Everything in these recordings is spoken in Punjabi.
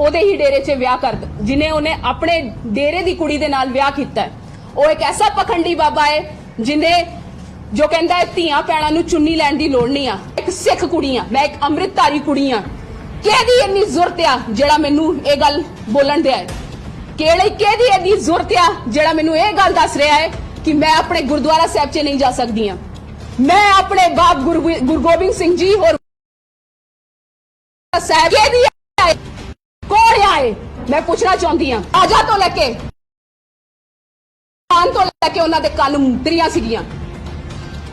ਉਹਦੇ ਹੀ ਡੇਰੇ 'ਚ ਵਿਆਹ ਕਰ ਜਿਨੇ ਉਹਨੇ ਆਪਣੇ ਡੇਰੇ ਦੀ ਕੁੜੀ ਦੇ ਨਾਲ ਵਿਆਹ ਕੀਤਾ ਹੈ। ਉਹ ਇੱਕ ਐਸਾ ਪਖੰਡੀ ਬਾਬਾ ਹੈ, ਜਿਨੇ ਜੋ ਕਹਿੰਦਾ ਹੈ, ਧੀਆਂ ਪੈਣਾ ਨੂੰ ਚੁੰਨੀ ਲੈਣ ਦੀ ਲੋੜ ਨਹੀਂ ਆ। ਇੱਕ ਸਿੱਖ ਕੁੜੀ ਆ ਮੈਂ ਇੱਕ ਅੰਮ੍ਰਿਤਧਾਰੀ ਕੁੜੀ ਆ ਕਿਹਦੀ ਇੰਨੀ ਜ਼ਰੂਰਤ ਆ ਜਿਹੜਾ ਮੈਨੂੰ ਇਹ ਗੱਲ ਬੋਲਣ ਦਿਆ ਹੈ? ਕਿਹੜੀ ਕਿਹਦੀ ਇੰਨੀ ਜ਼ਰੂਰਤ ਆ ਜਿਹੜਾ ਮੈਨੂੰ ਇਹ ਗੱਲ ਦੱਸ ਰਿਹਾ ਹੈ ਕਿ ਮੈਂ ਆਪਣੇ ਗੁਰਦੁਆਰਾ ਸਾਹਿਬ 'ਚ ਨਹੀਂ ਜਾ ਸਕਦੀ ਆ? ਮੈਂ ਆਪਣੇ ਬਾਪ ਗੁਰੂ ਗੁਰੂ ਗੋਬਿੰਦ ਸਿੰਘ ਜੀ ਹੋਰ ਸਾਹਿਬ, ਕਿਹਦੀ ਆਏ, ਮੈਂ ਪੁੱਛਣਾ ਚਾਹੁੰਦੀ ਆ ਆਜਾ ਤੋਂ ਲੈ ਕੇ। ਆਨ ਤੋਂ ਲੈ ਕੇ ਉਹਨਾਂ ਦੇ ਕੰਨ ਮੁੰਦਰੀਆਂ ਸੀਗੀਆਂ।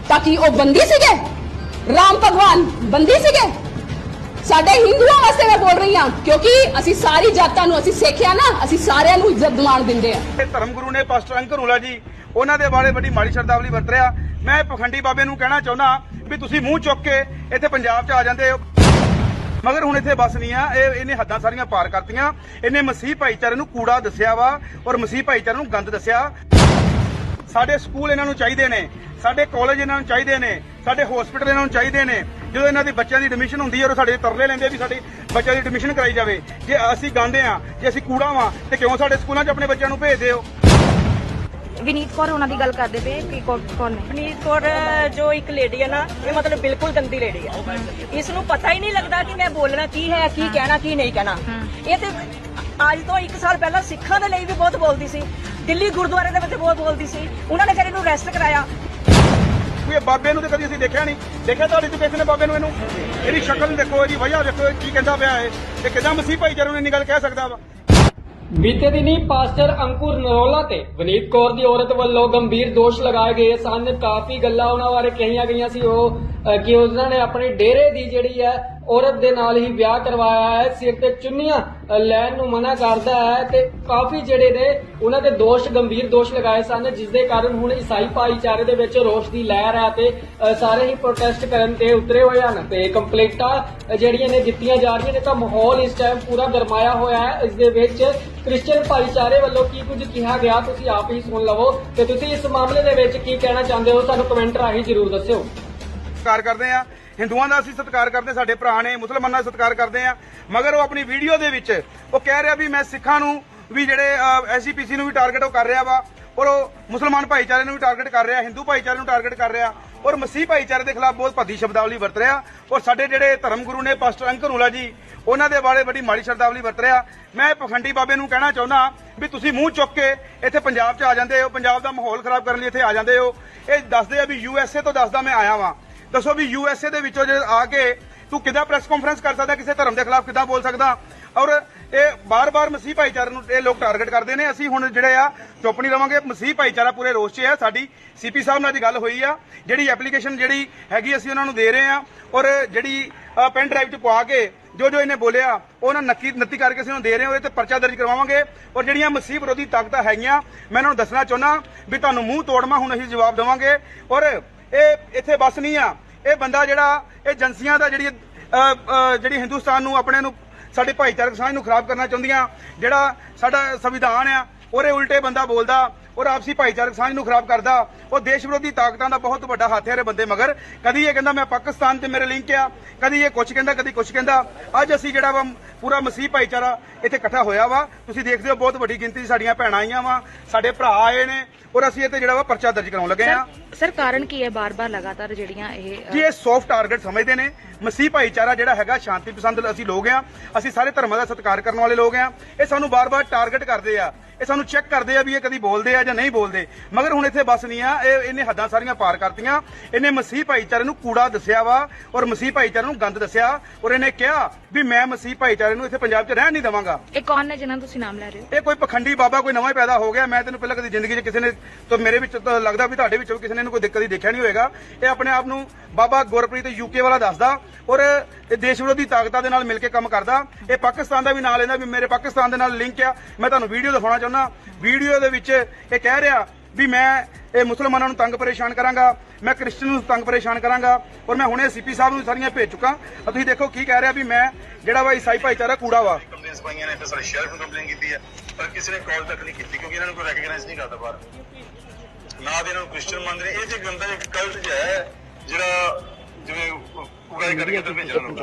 ਤਾਂ ਕਿ ਉਹ ਬੰਦੀ ਸੀਗੇ? ਰਾਮ ਭਗਵਾਨ ਬੰਦੀ ਸੀਗੇ? ਸਾਡੇ ਹਿੰਦੂਆਂ ਵਾਸਤੇ ਮੈਂ ਬੋਲ ਰਹੀ ਹਾਂ, ਕਿਉਂਕਿ ਅਸੀਂ ਸਾਰੀ ਜਾਤਾਂ ਨੂੰ ਅਸੀਂ ਸਿੱਖਿਆ ਨਾ, ਅਸੀਂ ਸਾਰਿਆਂ ਨੂੰ ਇੱਜ਼ਤ ਦਿਵਾਣ ਦਿੰਦੇ ਆ। ਇਹ ਧਰਮ ਗੁਰੂ ਨੇ ਪਾਸਟਰ ਅੰਕਰੂਲਾ ਜੀ, ਉਹਨਾਂ ਦੇ ਬਾਰੇ ਬੜੀ ਮਾੜੀ ਸ਼ਰਦਾਵਲੀ ਵਰਤ ਰਿਹਾ। ਮੈਂ ਪਖੰਡੀ ਬਾਬੇ ਨੂੰ ਕਹਿਣਾ ਚਾਹੁੰਦਾ ਵੀ ਤੁਸੀਂ ਮੂੰਹ ਚੁੱਕ ਕੇ ਇੱਥੇ ਪੰਜਾਬ 'ਚ ਆ ਜਾਂਦੇ ਹੋ। ਮਗਰ ਹੁਣ ਇੱਥੇ ਬੱਸ ਨਹੀਂ ਆ, ਇਹ ਇਹਨੇ ਹੱਦਾਂ ਸਾਰੀਆਂ ਪਾਰ ਕਰਤੀਆਂ। ਇਹਨੇ ਮਸੀਹ ਭਾਈਚਾਰੇ ਨੂੰ ਕੂੜਾ ਦੱਸਿਆ ਵਾ ਔਰ ਮਸੀਹ ਭਾਈਚਾਰੇ ਨੂੰ ਗੰਦ ਦੱਸਿਆ। ਸਾਡੇ ਸਕੂਲ ਇਹਨਾਂ ਨੂੰ ਚਾਹੀਦੇ ਨੇ, ਸਾਡੇ ਕਾਲਜ ਇਹਨਾਂ ਨੂੰ ਚਾਹੀਦੇ ਨੇ, ਸਾਡੇ ਹਸਪੀਟਲ ਇਹਨਾਂ ਨੂੰ ਚਾਹੀਦੇ ਨੇ। ਜਦੋਂ ਇਹਨਾਂ ਦੀ ਬੱਚਿਆਂ ਦੀ ਐਡਮਿਸ਼ਨ ਹੁੰਦੀ ਹੈ ਉਹ ਸਾਡੇ ਤਰਲੇ ਲੈਂਦੇ ਵੀ ਸਾਡੀ ਬੱਚਿਆਂ ਦੀ ਐਡਮਿਸ਼ਨ ਕਰਾਈ ਜਾਵੇ, ਜੇ ਅਸੀਂ ਗਾਂਦੇ ਆ, ਜੇ ਅਸੀਂ ਕੂੜਾ ਵਾਂ, ਤੇ ਕਿਉਂ ਸਾਡੇ ਸਕੂਲਾਂ 'ਚ ਆਪਣੇ ਬੱਚਿਆਂ ਨੂੰ ਭੇਜਦੇ ਹੋ? ਵਿਨੀਤ ਕੌਰ ਉਹਨਾਂ ਦੀ ਗੱਲ ਕਰਦੇ ਪਏ ਕਿ ਕੌਣ ਕੌਣ ਨੇ? ਪਨੀਤ ਕੌਰ ਜੋ ਇੱਕ ਲੇਡੀ ਹੈ ਨਾ ਇਹ ਮਤਲਬ ਬਿਲਕੁਲ ਗੰਦੀ ਲੇਡੀ ਹੈ ਇਸ ਨੂੰ ਪਤਾ ਹੀ ਨਹੀਂ ਲੱਗਦਾ ਕਿ ਮੈਂ ਬੋਲਣਾ ਕੀ ਹੈ ਕੀ ਕਹਿਣਾ ਕੀ ਨਹੀਂ ਕਹਿਣਾ। ਇਹ ਤੇ ਅੱਜ ਤੋਂ 1 ਸਾਲ ਪਹਿਲਾਂ ਸਿੱਖਾਂ ਦੇ ਲਈ ਵੀ ਬਹੁਤ ਬੋਲਦੀ ਸੀ। ਦਿੱਲੀ ਗੁਰਦੁਆਰੇ ਦੇ ਵਿੱਚ ਬਹੁਤ ਬੋਲਦੀ ਸੀ। ਉਹਨਾਂ ਨੇ ਫਿਰ ਇਹਨੂੰ ਅਰੈਸਟ ਕਰਾਇਆ। ਕੋਈ ਇਹ ਬਾਬੇ ਨੂੰ ਤੇ ਕਦੀ ਅਸੀਂ ਦੇਖਿਆ ਨਹੀਂ। ਦੇਖਿਆ ਤੁਹਾਡੀ ਤੇ ਕਿਸੇ ਨੇ ਬਾਬੇ ਨੂੰ ਇਹਨੂੰ? ਇਹਦੀ ਸ਼ਕਲ ਦੇਖੋ ਇਹਦੀ ਵਜ੍ਹਾ ਦੇਖੋ ਇਹ ਕੀ ਕਹਿੰਦਾ ਪਿਆ ਹੈ ਤੇ ਕਿਦਾਂ ਮਸੀਹ ਭਾਈਚਾਰੇ ਨੂੰ ਇੰਨੀ ਗੱਲ ਕਹਿ ਸਕਦਾ ਵਾ? ਬੀਤੇ ਦਿਨੀ ਪਾਸਟਰ ਅੰਕੁਰ ਨਰੋਲਾ ਤੇ ਵਨੀਤ ਕੌਰ ਦੀ ਔਰਤ ਵੱਲੋਂ ਗੰਭੀਰ ਦੋਸ਼ ਲਗਾਏ ਗਏ ਸਨ। ਕਾਫੀ ਗੱਲਾਂ ਉਹਨਾਂ ਬਾਰੇ ਕਹੀਆਂ ਗਈਆਂ ਸੀ। ਉਹ ਕਿ ਉਹਨਾਂ ਨੇ ਆਪਣੇ ਡੇਰੇ ਦੀ ਜਿਹੜੀ ਹੈ ਔਰਤ ਦੇ ਨਾਲ ਹੀ ਵਿਆਹ ਕਰਵਾਇਆ ਹੈ, ਸਿਰ ਤੇ ਚੁੰਨੀਆਂ ਲੈਣ ਨੂੰ ਮਨਾ ਕਰਦਾ ਹੈ ਤੇ ਕਾਫੀ ਜਿਹੜੇ ਨੇ ਉਹਨਾਂ ਦੇ ਦੋਸ਼, ਗੰਭੀਰ ਦੋਸ਼ ਲਗਾਏ ਸਨ ਜਿਸ ਦੇ ਕਾਰਨ ਹੁਣ ਈਸਾਈ ਭਾਈਚਾਰੇ ਦੇ ਵਿੱਚ ਰੋਸ਼ ਦੀ ਲਹਿਰ ਹੈ ਤੇ ਸਾਰੇ ਹੀ ਪ੍ਰੋਟੈਸਟ ਕਰਨ ਤੇ ਉਤਰੇ ਹੋਏ ਹਨ ਤੇ ਕੰਪਲੇਂਟਾਂ ਜਿਹੜੀਆਂ ਨੇ ਦਿੱਤੀਆਂ ਜਾ ਰਹੀਆਂ ਨੇ ਤਾਂ ਮਾਹੌਲ ਇਸ ਟਾਈਮ ਪੂਰਾ ਗਰਮਾਇਆ ਹੋਇਆ ਹੈ, ਇਸ ਦੇ ਵਿੱਚ ਕ੍ਰਿਸਚੀਅਨ ਭਾਈਚਾਰੇ ਵੱਲੋਂ ਕੀ ਕੁਝ ਕਿਹਾ ਗਿਆ ਤੁਸੀਂ ਆਪ ਹੀ ਸੁਣ ਲਵੋ ਤੇ ਤੁਸੀਂ ਇਸ ਮਾਮਲੇ ਦੇ ਵਿੱਚ ਕੀ ਕਹਿਣਾ ਚਾਹੁੰਦੇ ਹੋ ਸਾਨੂੰ ਕਮੈਂਟ ਰਾਹੀਂ ਜ਼ਰੂਰ ਦੱਸਿਓ। ਸਤਿਕਾਰ ਕਰਦੇ ਆ ਹਿੰਦੂਆਂ ਦਾ ਅਸੀਂ ਸਤਿਕਾਰ ਕਰਦੇ ਸਾਡੇ ਭਰਾ ਨੇ, ਮੁਸਲਮਾਨਾਂ ਦਾ ਸਤਿਕਾਰ ਕਰਦੇ ਆ ਮਗਰ ਉਹ ਆਪਣੀ ਵੀਡੀਓ ਦੇ ਵਿੱਚ ਉਹ ਕਹਿ ਰਿਹਾ ਵੀ ਮੈਂ ਸਿੱਖਾਂ ਨੂੰ ਵੀ ਜਿਹੜੇ ਐਸਜੀਪੀਸੀ ਨੂੰ ਵੀ ਟਾਰਗੇਟ ਉਹ ਕਰ ਰਿਹਾ ਵਾ ਔਰ ਉਹ ਮੁਸਲਮਾਨ ਭਾਈਚਾਰੇ ਨੂੰ ਵੀ ਟਾਰਗੇਟ ਕਰ ਰਿਹਾ, ਹਿੰਦੂ ਭਾਈਚਾਰੇ ਨੂੰ ਟਾਰਗੇਟ ਕਰ ਰਿਹਾ ਔਰ ਮਸੀਹ ਭਾਈਚਾਰੇ ਦੇ ਖਿਲਾਫ ਬਹੁਤ ਭੱਦੀ ਸ਼ਬਦਾਵਲੀ ਵਰਤ ਰਿਹਾ ਔਰ ਸਾਡੇ ਜਿਹੜੇ ਧਰਮ ਗੁਰੂ ਨੇ ਪਾਸਟਰ ਅੰਕਰ ਹੁਲਾ ਜੀ, ਉਹਨਾਂ ਦੇ ਬਾਰੇ ਬੜੀ ਮਾੜੀ ਸ਼ਬਦਾਵਲੀ ਵਰਤ ਰਿਹਾ। ਮੈਂ ਪਖੰਡੀ ਬਾਬੇ ਨੂੰ ਕਹਿਣਾ ਚਾਹੁੰਦਾ ਵੀ ਤੁਸੀਂ ਮੂੰਹ ਚੁੱਕ ਕੇ ਇੱਥੇ ਪੰਜਾਬ 'ਚ ਆ ਜਾਂਦੇ ਹੋ, ਪੰਜਾਬ ਦਾ ਮਾਹੌਲ ਖਰਾਬ ਕਰਨ ਲਈ ਇੱਥੇ ਆ ਜਾਂਦੇ ਹੋ। ਇਹ ਦੱਸਦੇ ਆ ਵੀ ਯੂਐਸਏ ਤੋਂ ਦੱਸਦਾ ਮੈਂ ਆਇਆ ਵਾਂ। ਦੱਸੋ ਵੀ ਯੂ ਐੱਸ ਏ ਦੇ ਵਿੱਚੋਂ ਜੇ ਆ ਕੇ ਤੂੰ ਕਿੱਦਾਂ ਪ੍ਰੈਸ ਕਾਨਫਰੰਸ ਕਰ ਸਕਦਾ, ਕਿਸੇ ਧਰਮ ਦੇ ਖਿਲਾਫ ਕਿੱਦਾਂ ਬੋਲ ਸਕਦਾ? ਔਰ ਇਹ ਬਾਰ-ਬਾਰ ਮਸੀਹ ਭਾਈਚਾਰੇ ਨੂੰ ਇਹ ਲੋਕ ਟਾਰਗੇਟ ਕਰਦੇ ਨੇ। ਅਸੀਂ ਹੁਣ ਜਿਹੜੇ ਆ, ਚੁੱਪ ਨਹੀਂ ਰਵਾਂਗੇ। ਮਸੀਹ ਭਾਈਚਾਰਾ ਪੂਰੇ ਰੋਸ 'ਚ ਆ ਸਾਡੀ ਸੀਪੀ ਸਾਹਿਬ ਨਾਲ ਅੱਜ ਗੱਲ ਹੋਈ ਆ। ਜਿਹੜੀ ਐਪਲੀਕੇਸ਼ਨ ਜਿਹੜੀ ਹੈਗੀ ਅਸੀਂ ਉਹਨਾਂ ਨੂੰ ਦੇ ਰਹੇ ਆ। ਔਰ ਜਿਹੜੀ ਪੈਨ ਡਰਾਈਵ 'ਚ ਪਵਾ ਕੇ ਜੋ ਜੋ ਇਹਨੇ ਬੋਲਿਆ, ਉਹ ਉਹਨਾਂ ਨੱਕੀ ਨੱਤੀ ਕਰਕੇ ਅਸੀਂ ਉਹਨੂੰ ਦੇ ਰਹੇ ਹਾਂ। ਉਹਦੇ ਤੇ ਪਰਚਾ ਦਰਜ ਕਰਵਾਵਾਂਗੇ। ਔਰ ਜਿਹੜੀਆਂ ਮਸੀਹ ਵਿਰੋਧੀ ਤਾਕਤਾਂ ਹੈਗੀਆਂ, ਮੈਂ ਉਹਨਾਂ ਨੂੰ ਦੱਸਣਾ ਚਾਹੁੰਦਾ ਵੀ ਤੁਹਾਨੂੰ ਮੂੰਹ ਤੋੜਮਾ ਹੁਣ ਅਸੀਂ ਜਵਾਬ ਦੇਵਾਂਗੇ। ਔਰ ਇਹ ਇੱਥੇ ਬਸ ਨਹੀਂ ਆ। ਇਹ ਬੰਦਾ ਜਿਹੜਾ ਇਹ ਏਜੰਸੀਆਂ ਦਾ ਜਿਹੜੀ ਜਿਹੜੀ ਹਿੰਦੁਸਤਾਨ ਨੂੰ ਆਪਣੇ ਨੂੰ ਸਾਡੇ ਭਾਈਚਾਰਕ ਸਾਂਝ ਨੂੰ ਖਰਾਬ ਕਰਨਾ ਚਾਹੁੰਦੀਆਂ ਜਿਹੜਾ ਸਾਡਾ ਸੰਵਿਧਾਨ ਆ ਉਹਦੇ ਉਲਟੇ ਬੰਦਾ ਬੋਲਦਾ ਔਰ ਆਪਸੀ ਭਾਈਚਾਰਕ ਸਾਂਝ ਨੂੰ ਖਰਾਬ ਕਰਦਾ ਉਹ ਦੇਸ਼ ਵਿਰੋਧੀ ਤਾਕਤਾਂ ਦਾ ਬਹੁਤ ਵੱਡਾ ਹੱਥ ਹੈ ਬੰਦੇ ਮਗਰ। ਕਦੀ ਇਹ ਕਹਿੰਦਾ ਮੈਂ ਪਾਕਿਸਤਾਨ ਤੇ ਮੇਰੇ ਲਿੰਕ ਆ। ਕਦੀ ਇਹ ਕੁਛ ਕਹਿੰਦਾ ਕਦੀ ਕੁਛ ਕਹਿੰਦਾ। ਅੱਜ ਅਸੀਂ ਜਿਹੜਾ ਵਾ ਪੂਰਾ ਮਸੀਹ ਭਾਈਚਾਰਾ ਇੱਥੇ ਇਕੱਠਾ ਹੋਇਆ ਵਾ। ਤੁਸੀਂ ਦੇਖਦੇ ਹੋ ਬਹੁਤ ਵੱਡੀ ਗਿਣਤੀ ਸਾਡੀਆਂ ਭੈਣਾਂ ਆਈਆਂ ਵਾ ਸਾਡੇ ਭਰਾ ਆਏ ਨੇ ਔਰ ਅਸੀਂ ਇੱਥੇ ਜਿਹੜਾ ਵਾ ਪਰਚਾ ਦਰਜ ਕਰਾਉਣ ਲੱਗੇ ਆ। ਸਰ ਕਾਰਨ ਕੀ ਹੈ? ਬਾਰ-ਬਾਰ ਲਗਾਤਾਰ ਜਿਹੜੀਆਂ ਇਹ ਜੀ ਇਹ ਸੌਫਟ ਟਾਰਗੇਟ ਸਮਝਦੇ ਨੇ। ਮਸੀਹ ਭਾਈਚਾਰਾ ਜਿਹੜਾ ਹੈਗਾ ਸ਼ਾਂਤੀ ਪਸੰਦ ਅਸੀਂ ਲੋਕ ਆ ਅਸੀਂ ਸਾਰੇ ਧਰਮਾਂ ਦਾ ਸਤਿਕਾਰ ਕਰਨ ਵਾਲੇ ਲੋਕ ਆ ਇਹ ਸਾਨੂੰ ਬਾਰ-ਬਾਰ ਟਾਰਗੇਟ ਕਰਦੇ ਆ। ਇਹ ਸਾਨੂੰ ਚੈੱਕ ਕਰਦੇ ਆ ਵੀ ਇਹ ਕਦੀ ਬੋਲਦੇ ਆ ਜਾਂ ਨਹੀਂ ਬੋਲਦੇ। ਮਗਰ ਹੁਣ ਇੱਥੇ ਬਸ ਨਹੀਂ ਆ। ਇਹ ਇਹਨੇ ਹੱਦਾਂ ਸਾਰੀਆਂ ਪਾਰ ਕਰਤੀਆਂ। ਇਹਨੇ ਮਸੀਹ ਭਾਈਚਾਰੇ ਨੂੰ ਕੂੜਾ ਦੱਸਿਆ ਵਾ ਔਰ ਮਸੀਹ ਭਾਈਚਾਰੇ ਨੂੰ ਗੰਦ ਦੱਸਿਆ ਔਰ ਇਹਨੇ ਕਿਹਾ ਵੀ ਮੈਂ ਮਸੀਹ ਭਾਈਚਾਰੇ ਨੂੰ ਇੱਥੇ ਪੰਜਾਬ 'ਚ ਰਹਿਣ ਨਹੀਂ ਦੇਵਾਂਗਾ। ਇਹ ਕੌਣ ਨੇ ਜਿਨ੍ਹਾਂ ਤੁਸੀਂ ਨਾਮ ਲੈ ਰਹੇ ਹੋ? ਇਹ ਕੋਈ ਪਖੰਡੀ ਬਾਬਾ ਕੋਈ ਨਵਾਂ ਹੀ ਪੈਦਾ ਹੋ ਗਿਆ। ਮੈਂ ਤੈਨੂੰ ਪਹਿਲਾਂ ਕਦੀ ਜ਼ਿੰਦਗੀ 'ਚ ਕਿਸੇ ਨੇ ਤਾਂ ਮੇਰੇ ਵਿੱਚ ਲੱਗਦਾ ਵੀ ਤੁਹਾਡੇ ਵਿੱਚੋਂ ਕਿਸੇ ਨੇ ਇਹਨੂੰ ਕੋਈ ਦਿੱਕਤ ਹੀ ਦੇਖਿਆ ਨਹੀਂ ਹੋਵੇਗਾ ਇਹ ਆਪਣੇ ਆਪ ਨੂੰ ਬਾਬਾ ਗੁਰਪ੍ਰੀਤ ਯੂਕੇ ਵਾਲਾ ਦੱਸਦਾ ਔਰ ਇਹ ਦੇਸ਼ ਵਿਰੋਧੀ ਤਾਕਤਾਂ ਦੇ ਨਾਲ ਮਿਲ ਕੇ ਕੰਮ ਕਰਦਾ। ਇਹ ਪਾਕਿਸਤਾਨ ਦਾ ਵੀ ਨਾਂ ਲੈਂਦਾ ਵੀ ਮੇਰੇ ਪਾਕਿਸਤਾਨ ਦੇ ਨਾਲ ਲਿੰਕ ਆ। ਮੈਂ ਤੁਹਾਨੂੰ ਵੀਡੀਓ ਦਿਖਾਉਣਾ ਚਾਹੁੰਦਾ। ਵੀਡੀਓ ਦੇ ਵਿੱਚ ਇਹ ਕਹਿ ਰਿਹਾ ਵੀ ਮੈਂ ਇਹ ਮੁਸਲਮਾਨਾਂ ਨੂੰ ਤੰਗ ਪਰੇਸ਼ਾਨ ਕਰਾਂਗਾ, ਮੈਂ ਕ੍ਰਿਸਚਨ ਨੂੰ ਤੰਗ ਪਰੇਸ਼ਾਨ ਕਰਾਂਗਾ ਔਰ ਮੈਂ ਹੁਣੇ ਸੀਪੀ ਸਾਹਿਬ ਨੂੰ ਸਾਰੀਆਂ ਭੇਜ ਚੁੱਕਾ। ਤੁਸੀਂ ਦੇਖੋ ਕੀ ਕਹਿ ਰਿਹਾ ਵੀ ਮੈਂ ਜਿਹੜਾ ਵਾ ਈਸਾਈ ਭਾਈਚਾਰਾ ਕੂੜਾ ਵਾ। ਕੰਪਲੇਂਟਸ ਪਾਈਆਂ ਨੇ ਤੇ ਸਾਰੇ ਸ਼ਹਿਰ ਨੂੰ ਕੰਪਲੇਨ ਕੀਤੀ ਹੈ, ਪਰ ਕਿਸੇ ਨੇ ਕਾਲ ਤੱਕ ਨਹੀਂ ਕੀਤੀ ਕਿਉਂਕਿ ਇਹਨਾਂ ਨੂੰ ਕੋਈ ਰੈਕਗਨਾਈਜ਼ ਨਹੀਂ ਕਰਦਾ ਬਾਹਰ। ਨਾ ਦੇ ਨੂੰ ਕ੍ਰਿਸਚੀਅਨ ਮੰਨਦੇ ਨੇ। ਇਹ ਜੇ ਗੰਦਾ ਇੱਕ ਕਲਟ ਜਿਹਾ ਹੈ ਜਿਹੜਾ ਜਿਵੇਂ ਉਗਾਈ ਕਰਕੇ ਤੇ ਭੇਜਣ ਨੂੰ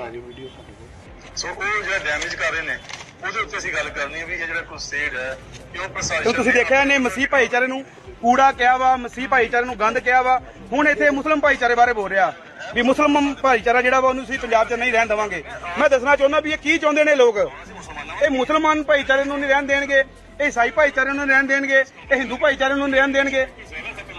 ਸੋ ਉਹ ਜਿਹੜਾ ਡੈਮੇਜ ਕਰ ਰਹੇ ਨੇ ਉਹਦੇ ਉੱਤੇ ਅਸੀਂ ਗੱਲ ਕਰਨੀ ਹੈ ਵੀ ਇਹ ਜਿਹੜਾ ਕੁਸੇਡ ਹੈ ਕਿਉਂ ਪ੍ਰਸ਼ਾਸਨ ਤੇ ਤੁਸੀਂ ਦੇਖਿਆ ਇਹਨੇ ਮਸੀਹ ਭਾਈਚਾਰੇ ਨੂੰ ਕੂੜਾ ਕਿਹਾ ਵਾ ਮਸੀਹ ਭਾਈਚਾਰੇ ਨੂੰ ਗੰਦ ਕਿਹਾ ਵਾ। ਹੁਣ ਇੱਥੇ ਮੁਸਲਮ ਭਾਈਚਾਰੇ ਬਾਰੇ ਬੋਲ ਰਿਹਾ ਵੀ ਮੁਸਲਮਾਨ ਭਾਈਚਾਰਾ ਜਿਹੜਾ ਵਾ ਉਹਨੂੰ ਅਸੀਂ ਪੰਜਾਬ 'ਚ ਨਹੀਂ ਰਹਿਣ ਦੇਵਾਂਗੇ। ਮੈਂ ਦੱਸਣਾ ਚਾਹੁੰਦਾ ਵੀ ਇਹ ਕੀ ਚਾਹੁੰਦੇ ਨੇ ਲੋਕ? ਇਹ ਮੁਸਲਮਾਨ ਭਾਈਚਾਰੇ ਨੂੰ ਨਹੀਂ ਰਹਿਣ ਦੇਣਗੇ ਇਹ ਈਸਾਈ ਭਾਈਚਾਰੇ ਨੂੰ ਨਹੀਂ ਰਹਿਣ ਦੇਣਗੇ ਇਹ ਹਿੰਦੂ ਭਾਈਚਾਰੇ ਨੂੰ ਨਹੀਂ ਰਹਿਣ ਦੇਣਗੇ।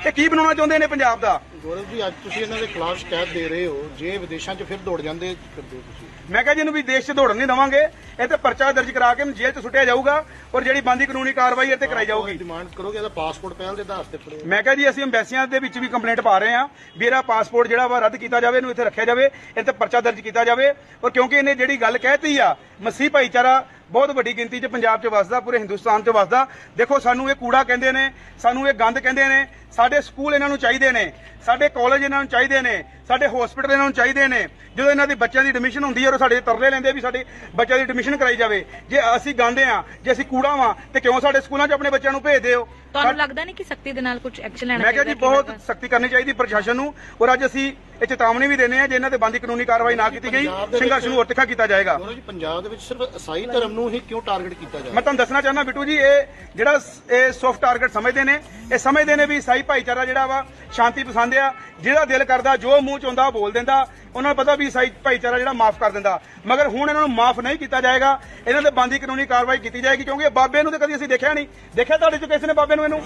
ਇਹ ਕੀ ਬਣਾਉਣਾ ਚਾਹੁੰਦੇ ਨੇ ਪੰਜਾਬ ਦਾ? ਗੌਰਵ ਜੀ ਅੱਜ ਤੁਸੀਂ ਇਹਨਾਂ ਦੇ ਖਿਲਾਫ ਸ਼ਿਕਾਇਤ ਦੇ ਰਹੇ ਹੋ। ਜੇ ਵਿਦੇਸ਼ਾਂ 'ਚ ਫਿਰ ਦੌੜ ਜਾਂਦੇ ਕਰਦੇ ਤੁਸੀਂ। ਮੈਂ ਕਿਹਾ ਜੀ ਇਹਨੂੰ ਵੀ ਦੇਸ਼ 'ਚ ਦੌੜਨ ਨਹੀਂ ਦੇਵਾਂਗੇ। ਇਹ ਤੇ ਪਰਚਾ ਦਰਜ ਕਰਾ ਕੇ ਇਹਨੂੰ ਜੇਲ੍ਹ 'ਚ ਸੁੱਟਿਆ ਜਾਊਗਾ ਔਰ ਜਿਹੜੀ ਬੰਦੀ ਕਾਨੂੰਨੀ ਕਾਰਵਾਈ ਇਹ ਤੇ ਕਰਾਈ ਜਾਊਗੀ। ਡਿਮਾਂਡ ਕਰੋਗੇ ਇਹਦਾ ਪਾਸਪੋਰਟ ਪਹਿਲ ਦੇ ਆਧਾਰ ਤੇ ਫੜੇ ਮੈਂ ਕਿਹਾ ਜੀ ਅਸੀਂ ਅੰਬੈਸੀਆਂ ਦੇ ਵਿੱਚ ਵੀ ਕੰਪਲੇਂਟ ਪਾ ਰਹੇ ਹਾਂ ਵੀ ਇਹਦਾ ਪਾਸਪੋਰਟ ਜਿਹੜਾ ਵਾ ਰੱਦ ਕੀਤਾ ਜਾਵੇ ਇਹਨੂੰ ਇੱਥੇ ਰੱਖਿਆ ਜਾਵੇ ਇਹ ਤੇ ਪਰਚਾ ਦਰਜ ਕੀਤਾ ਜਾਵੇ। ਔਰ ਕਿਉਂਕਿ ਇਹਨੇ ਜਿਹੜੀ ਗੱਲ ਕਹਿਤੀ ਆ ਮਸੀਹ ਭਾਈਚਾਰਾ ਬਹੁਤ ਵੱਡੀ ਗਿਣਤੀ 'ਚ ਪੰਜਾਬ 'ਚ ਵਸਦਾ ਪੂਰੇ ਹਿੰਦੁਸਤਾਨ 'ਚ ਵਸਦਾ। ਦੇਖੋ ਸਾਨੂੰ ਇਹ ਕੂੜਾ ਕਹਿੰਦੇ ਨੇ ਸਾਨੂੰ ਇਹ ਗੰਦ ਕਹਿੰਦੇ ਨੇ ਸਾਡੇ ਸਕੂਲ ਇਹਨਾਂ ਨੂੰ ਚਾਹੀਦੇ ਨੇ ਸਾਡੇ ਕਾਲਜ ਇਹਨਾਂ ਨੂੰ ਚਾਹੀਦੇ ਨੇ ਸਾਡੇ ਹਸਪੀਟਲ ਇਹਨਾਂ ਨੂੰ ਚਾਹੀਦੇ ਨੇ। ਜਦੋਂ ਇਹਨਾਂ ਦੇ ਬੱਚਿਆਂ ਦੀ ਐਡਮਿਸ਼ਨ ਹੁੰਦੀ ਹੈ ਔਰ ਸਾਡੇ ਤਰਲੇ ਲੈਂਦੇ ਵੀ ਸਾਡੇ ਬੱਚਿਆਂ ਦੀ ਐਡਮਿਸ਼ਨ ਕਰਾਈ ਜਾਵੇ। ਜੇ ਅਸੀਂ ਗੰਦੇ ਆ ਜੇ ਅਸੀਂ ਕੂੜਾ ਵਾਂ ਤੇ ਕਿਉਂ ਸਾਡੇ ਸਕੂਲਾਂ 'ਚ ਆਪਣੇ ਬੱਚਿਆਂ ਨੂੰ ਭੇਜਦੇ ਹੋ? ਤੁਹਾਨੂੰ ਲੱਗਦਾ ਨਹੀਂ ਕਿ ਸਖਤੀ ਦੇ ਨਾਲ ਕੁਝ ਐਕਸ਼ਨ ਲੈਣਾ ਮੈਂ ਕਿਹਾ ਜੀ ਬਹੁਤ ਸਖਤੀ ਕਰਨੀ ਚਾਹੀਦੀ ਪ੍ਰਸ਼ਾਸਨ ਨੂੰ। ਔਰ ਅੱਜ ਅਸੀਂ ਇਹ ਚੇਤਾਵਨੀ ਵੀ ਦਿੰਦੇ ਆ ਜੇ ਇਹਨਾਂ ਤੇ ਬੰਦੀ ਕਾਨੂੰਨੀ ਕਾਰਵਾਈ ਨਾ ਕੀਤੀ ਗਈ ਸੰਘਰਸ਼ ਨੂੰ ਹੋਰ ਤਿੱਖਾ ਕੀਤਾ ਜਾਏਗਾ। ਜੀ ਪੰਜਾਬ ਦੇ ਵਿੱਚ ਸਿਰਫ ਈਸਾਈ ਧਰਮ ਨੂੰ ਹੀ ਕਿਉਂ ਟਾਰਗੇਟ ਕੀਤਾ ਜਾ ਮੈਂ ਤੁਹਾਨੂੰ ਦੱਸਣਾ ਚਾਹੁੰਦਾ ਬਿੱਟੂ ਜੀ ਇਹ ਜਿਹੜਾ ਇਹ ਸੌਫਟ ਟਾਰਗੇਟ ਸਮਝਦੇ ਨੇ ਇਹ ਸਮਝਦੇ ਨੇ ਵੀ ਸਾਈ ਭਾਈਚਾਰਾ ਜਿਹੜਾ ਵਾ ਸ਼ਾਂਤੀ ਪਸੰਦ ਆ ਜਿਹਦਾ ਦਿਲ ਕਰਦਾ, ਜੋ ਮੂੰਹ ਚ ਆਉਂਦਾ ਬੋਲ ਦਿੰਦਾ। ਉਹਨਾਂ ਨੂੰ ਪਤਾ ਵੀ ਸਾਈ ਭਾਈਚਾਰਾ ਜਿਹੜਾ ਮਾਫ ਕਰ ਦਿੰਦਾ। ਮਗਰ ਹੁਣ ਇਹਨਾਂ ਨੂੰ ਮਾਫ ਨਹੀਂ ਕੀਤਾ ਜਾਏਗਾ। ਇਹਨਾਂ ਤੇ ਬੰਦੀ ਕਾਨੂੰਨੀ ਕਾਰਵਾਈ ਕੀਤੀ ਜਾਏਗੀ, ਕਿਉਂਕਿ ਬਾਬੇ ਨੂੰ ਤੇ ਕਦੀ ਅਸੀਂ ਦੇਖਿਆ ਨਹੀਂ। ਦੇਖਿਆ ਤੁਹਾਡੇ ਚ ਕਿਸੇ ਨੇ ਬਾਬੇ ਨੂੰ ਇਹਨੂੰ?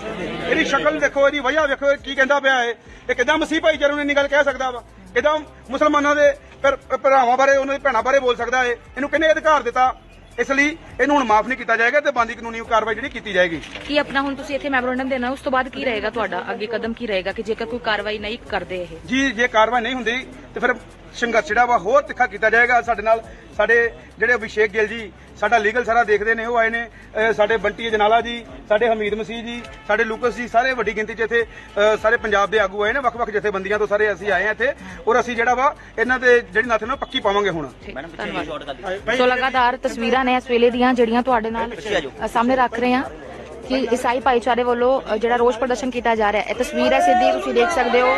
ਇਹਦੀ ਸ਼ਕਲ ਦੇਖੋ, ਇਹਦੀ ਵਜ੍ਹਾ ਦੇਖੋ, ਇਹ ਕੀ ਕਹਿੰਦਾ ਪਿਆ ਹੈ ਇਹ ਕਿਦਾਂ ਮਸੀਹ ਭਾਈਚਾਰੇ ਨੂੰ ਇੰਨੀ ਗੱਲ ਕਹਿ ਸਕਦਾ ਵਾ? ਕਿਦਾਂ ਮੁਸਲਮਾਨਾਂ ਦੇ ਭਰਾਵਾਂ ਬਾਰੇ, ਉਹਨਾਂ ਦੀ ਭੈਣਾਂ ਬਾਰੇ ਬੋਲ ਸਕਦਾ ਹੈ ਇਹਨੂੰ ਕਿੰਨੇ ਅਧਿਕਾਰ ਦਿੱਤਾ? ਇਸ ਲਈ ਇਹਨੂੰ ਹੁਣ ਮਾਫ ਨਹੀਂ ਕੀਤਾ ਜਾਏਗਾ ਤੇ ਬੰਦੀ ਕਾਨੂੰਨੀ ਕਾਰਵਾਈ ਜਿਹੜੀ ਕੀਤੀ ਜਾਏਗੀ। ਕੀ ਆਪਣਾ ਹੁਣ ਤੁਸੀਂ ਇੱਥੇ ਮੈਮੋਰੰਡਮ ਦੇਣਾ ਉਸ ਤੋਂ ਬਾਅਦ ਕੀ ਰਹੇਗਾ ਤੁਹਾਡਾ? ਅੱਗੇ ਕਦਮ ਕੀ ਰਹੇਗਾ ਕਿ ਜੇਕਰ ਕੋਈ ਕਾਰਵਾਈ ਨਹੀਂ ਕਰਦੇ ਇਹ? ਜੀ ਜੇ ਕਾਰਵਾਈ ਨਹੀਂ ਹੁੰਦੀ ਤੇ ਫਿਰ ਸੰਘਰਸ਼ ਜਿਹੜਾ ਵਾ ਹੋਰ ਤਿੱਖਾ ਕੀਤਾ ਜਾਏਗਾ। ਸਾਡੇ ਨਾਲ ਸਾਡੇ ਜਿਹੜੇ ਅਭਿਸ਼ੇਕ ਗਿੱਲ ਜੀ ਸਾਡਾ ਲੀਗਲ ਸਾਰਾ ਦੇਖਦੇ ਨੇ ਉਹ ਆਏ ਨੇ। ਅਹ ਸਾਡੇ ਬੰਟੀ ਜਨਾਲਾ ਜੀ ਸਾਡੇ ਹਮੀਦ ਮਸੀਹ ਜੀ ਸਾਡੇ ਲੂਕਸ ਜੀ ਸਾਰੇ ਵੱਡੀ ਗਿਣਤੀ 'ਚ ਇੱਥੇ ਅਹ ਸਾਰੇ ਪੰਜਾਬ ਦੇ ਆਗੂ ਆਏ ਨੇ ਵੱਖ-ਵੱਖ ਜਥੇਬੰਦੀਆਂ ਤੋਂ ਸਾਰੇ ਅਸੀਂ ਆਏ ਆ ਇੱਥੇ। ਔਰ ਅਸੀਂ ਜਿਹੜਾ ਵਾ ਇਹਨਾਂ ਦੇ ਜਿਹੜੀ ਨੱਥ ਨੂੰ ਪੱਕੀ ਪਾਵਾਂਗੇ ਹੁਣ। ਧੰਨਵਾਦ। ਸੋ ਲਗਾਤਾਰ ਤਸਵੀਰਾਂ ਨੇ ਇਸ ਵੇਲੇ ਦੀਆਂ ਜਿਹੜੀਆਂ ਤੁਹਾਡੇ ਨਾਲ ਅ, ਸਾਹਮਣੇ ਰੱਖ ਰਹੇ ਹਾਂ ਕਿ ਈਸਾਈ ਭਾਈਚਾਰੇ ਵੱਲੋਂ ਅ, ਜਿਹੜਾ ਰੋਸ ਪ੍ਰਦਰਸ਼ਨ ਕੀਤਾ ਜਾ ਰਿਹਾ ਹੈ ਇਹ ਤਸਵੀਰ ਹੈ ਸਿੱਧੀ ਤੁਸੀਂ ਦੇਖ ਸਕਦੇ ਹੋ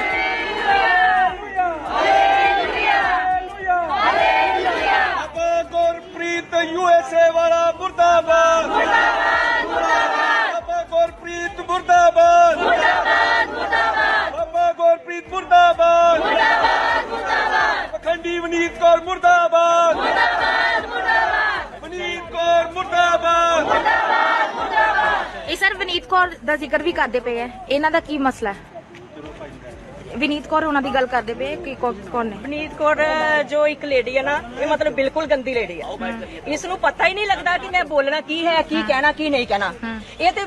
ਬਾਬਾ ਗੁਰਪ੍ਰੀਤ ਯੂਐਸਏ ਵਾਲਾ ਮੁਰਦਾਬਾਦ। ਮੁਰਦਾਬਾਦ ਮੁਰਦਾਬਾਦ। ਬਾਬਾ ਗੁਰਪ੍ਰੀਤ ਮੁਰਦਾਬਾਦ। ਮੁਰਦਾਬਾਦ ਮੁਰਦਾਬਾਦ। ਬਾਬਾ ਗੁਰਪ੍ਰੀਤ ਮੁਰਦਾਬਾਦ। ਮੁਰਦਾਬਾਦ ਮੁਰਦਾਬਾਦ। ਪਖੰਡੀ ਵਨੀਤ ਕੌਰ ਮੁਰਦਾਬਾਦ। ਮੁਰਦਾਬਾਦ ਮੁਰਦਾਬਾਦ। ਵਨੀਤ ਕੌਰ ਮੁਰਦਾਬਾਦ। ਇਹ ਸਰ ਵਿਨੀਤ ਕੌਰ ਦਾ ਜ਼ਿਕਰ ਵੀ ਕਰਦੇ ਪਏ ਹੈ ਇਹਨਾਂ ਦਾ ਕੀ ਮਸਲਾ ਹੈ? ਵਿਨੀਤ ਕੌਰ ਉਹਨਾਂ ਦੀ ਗੱਲ ਕਰਦੇ ਪਏ ਕਿ ਕੌ- ਕੌਣ ਨੇ? ਪਨੀਤ ਕੌਰ ਜੋ ਇੱਕ ਲੇਡੀ ਹੈ ਨਾ ਇਹ ਮਤਲਬ ਬਿਲਕੁਲ ਗੰਦੀ ਲੇਡੀ ਹੈ ਇਸ ਨੂੰ ਪਤਾ ਹੀ ਨਹੀਂ ਲੱਗਦਾ ਕਿ ਮੈਂ ਬੋਲਣਾ ਕੀ ਹੈ ਕੀ ਕਹਿਣਾ ਕੀ ਨਹੀਂ ਕਹਿਣਾ। ਇਹ ਤੇ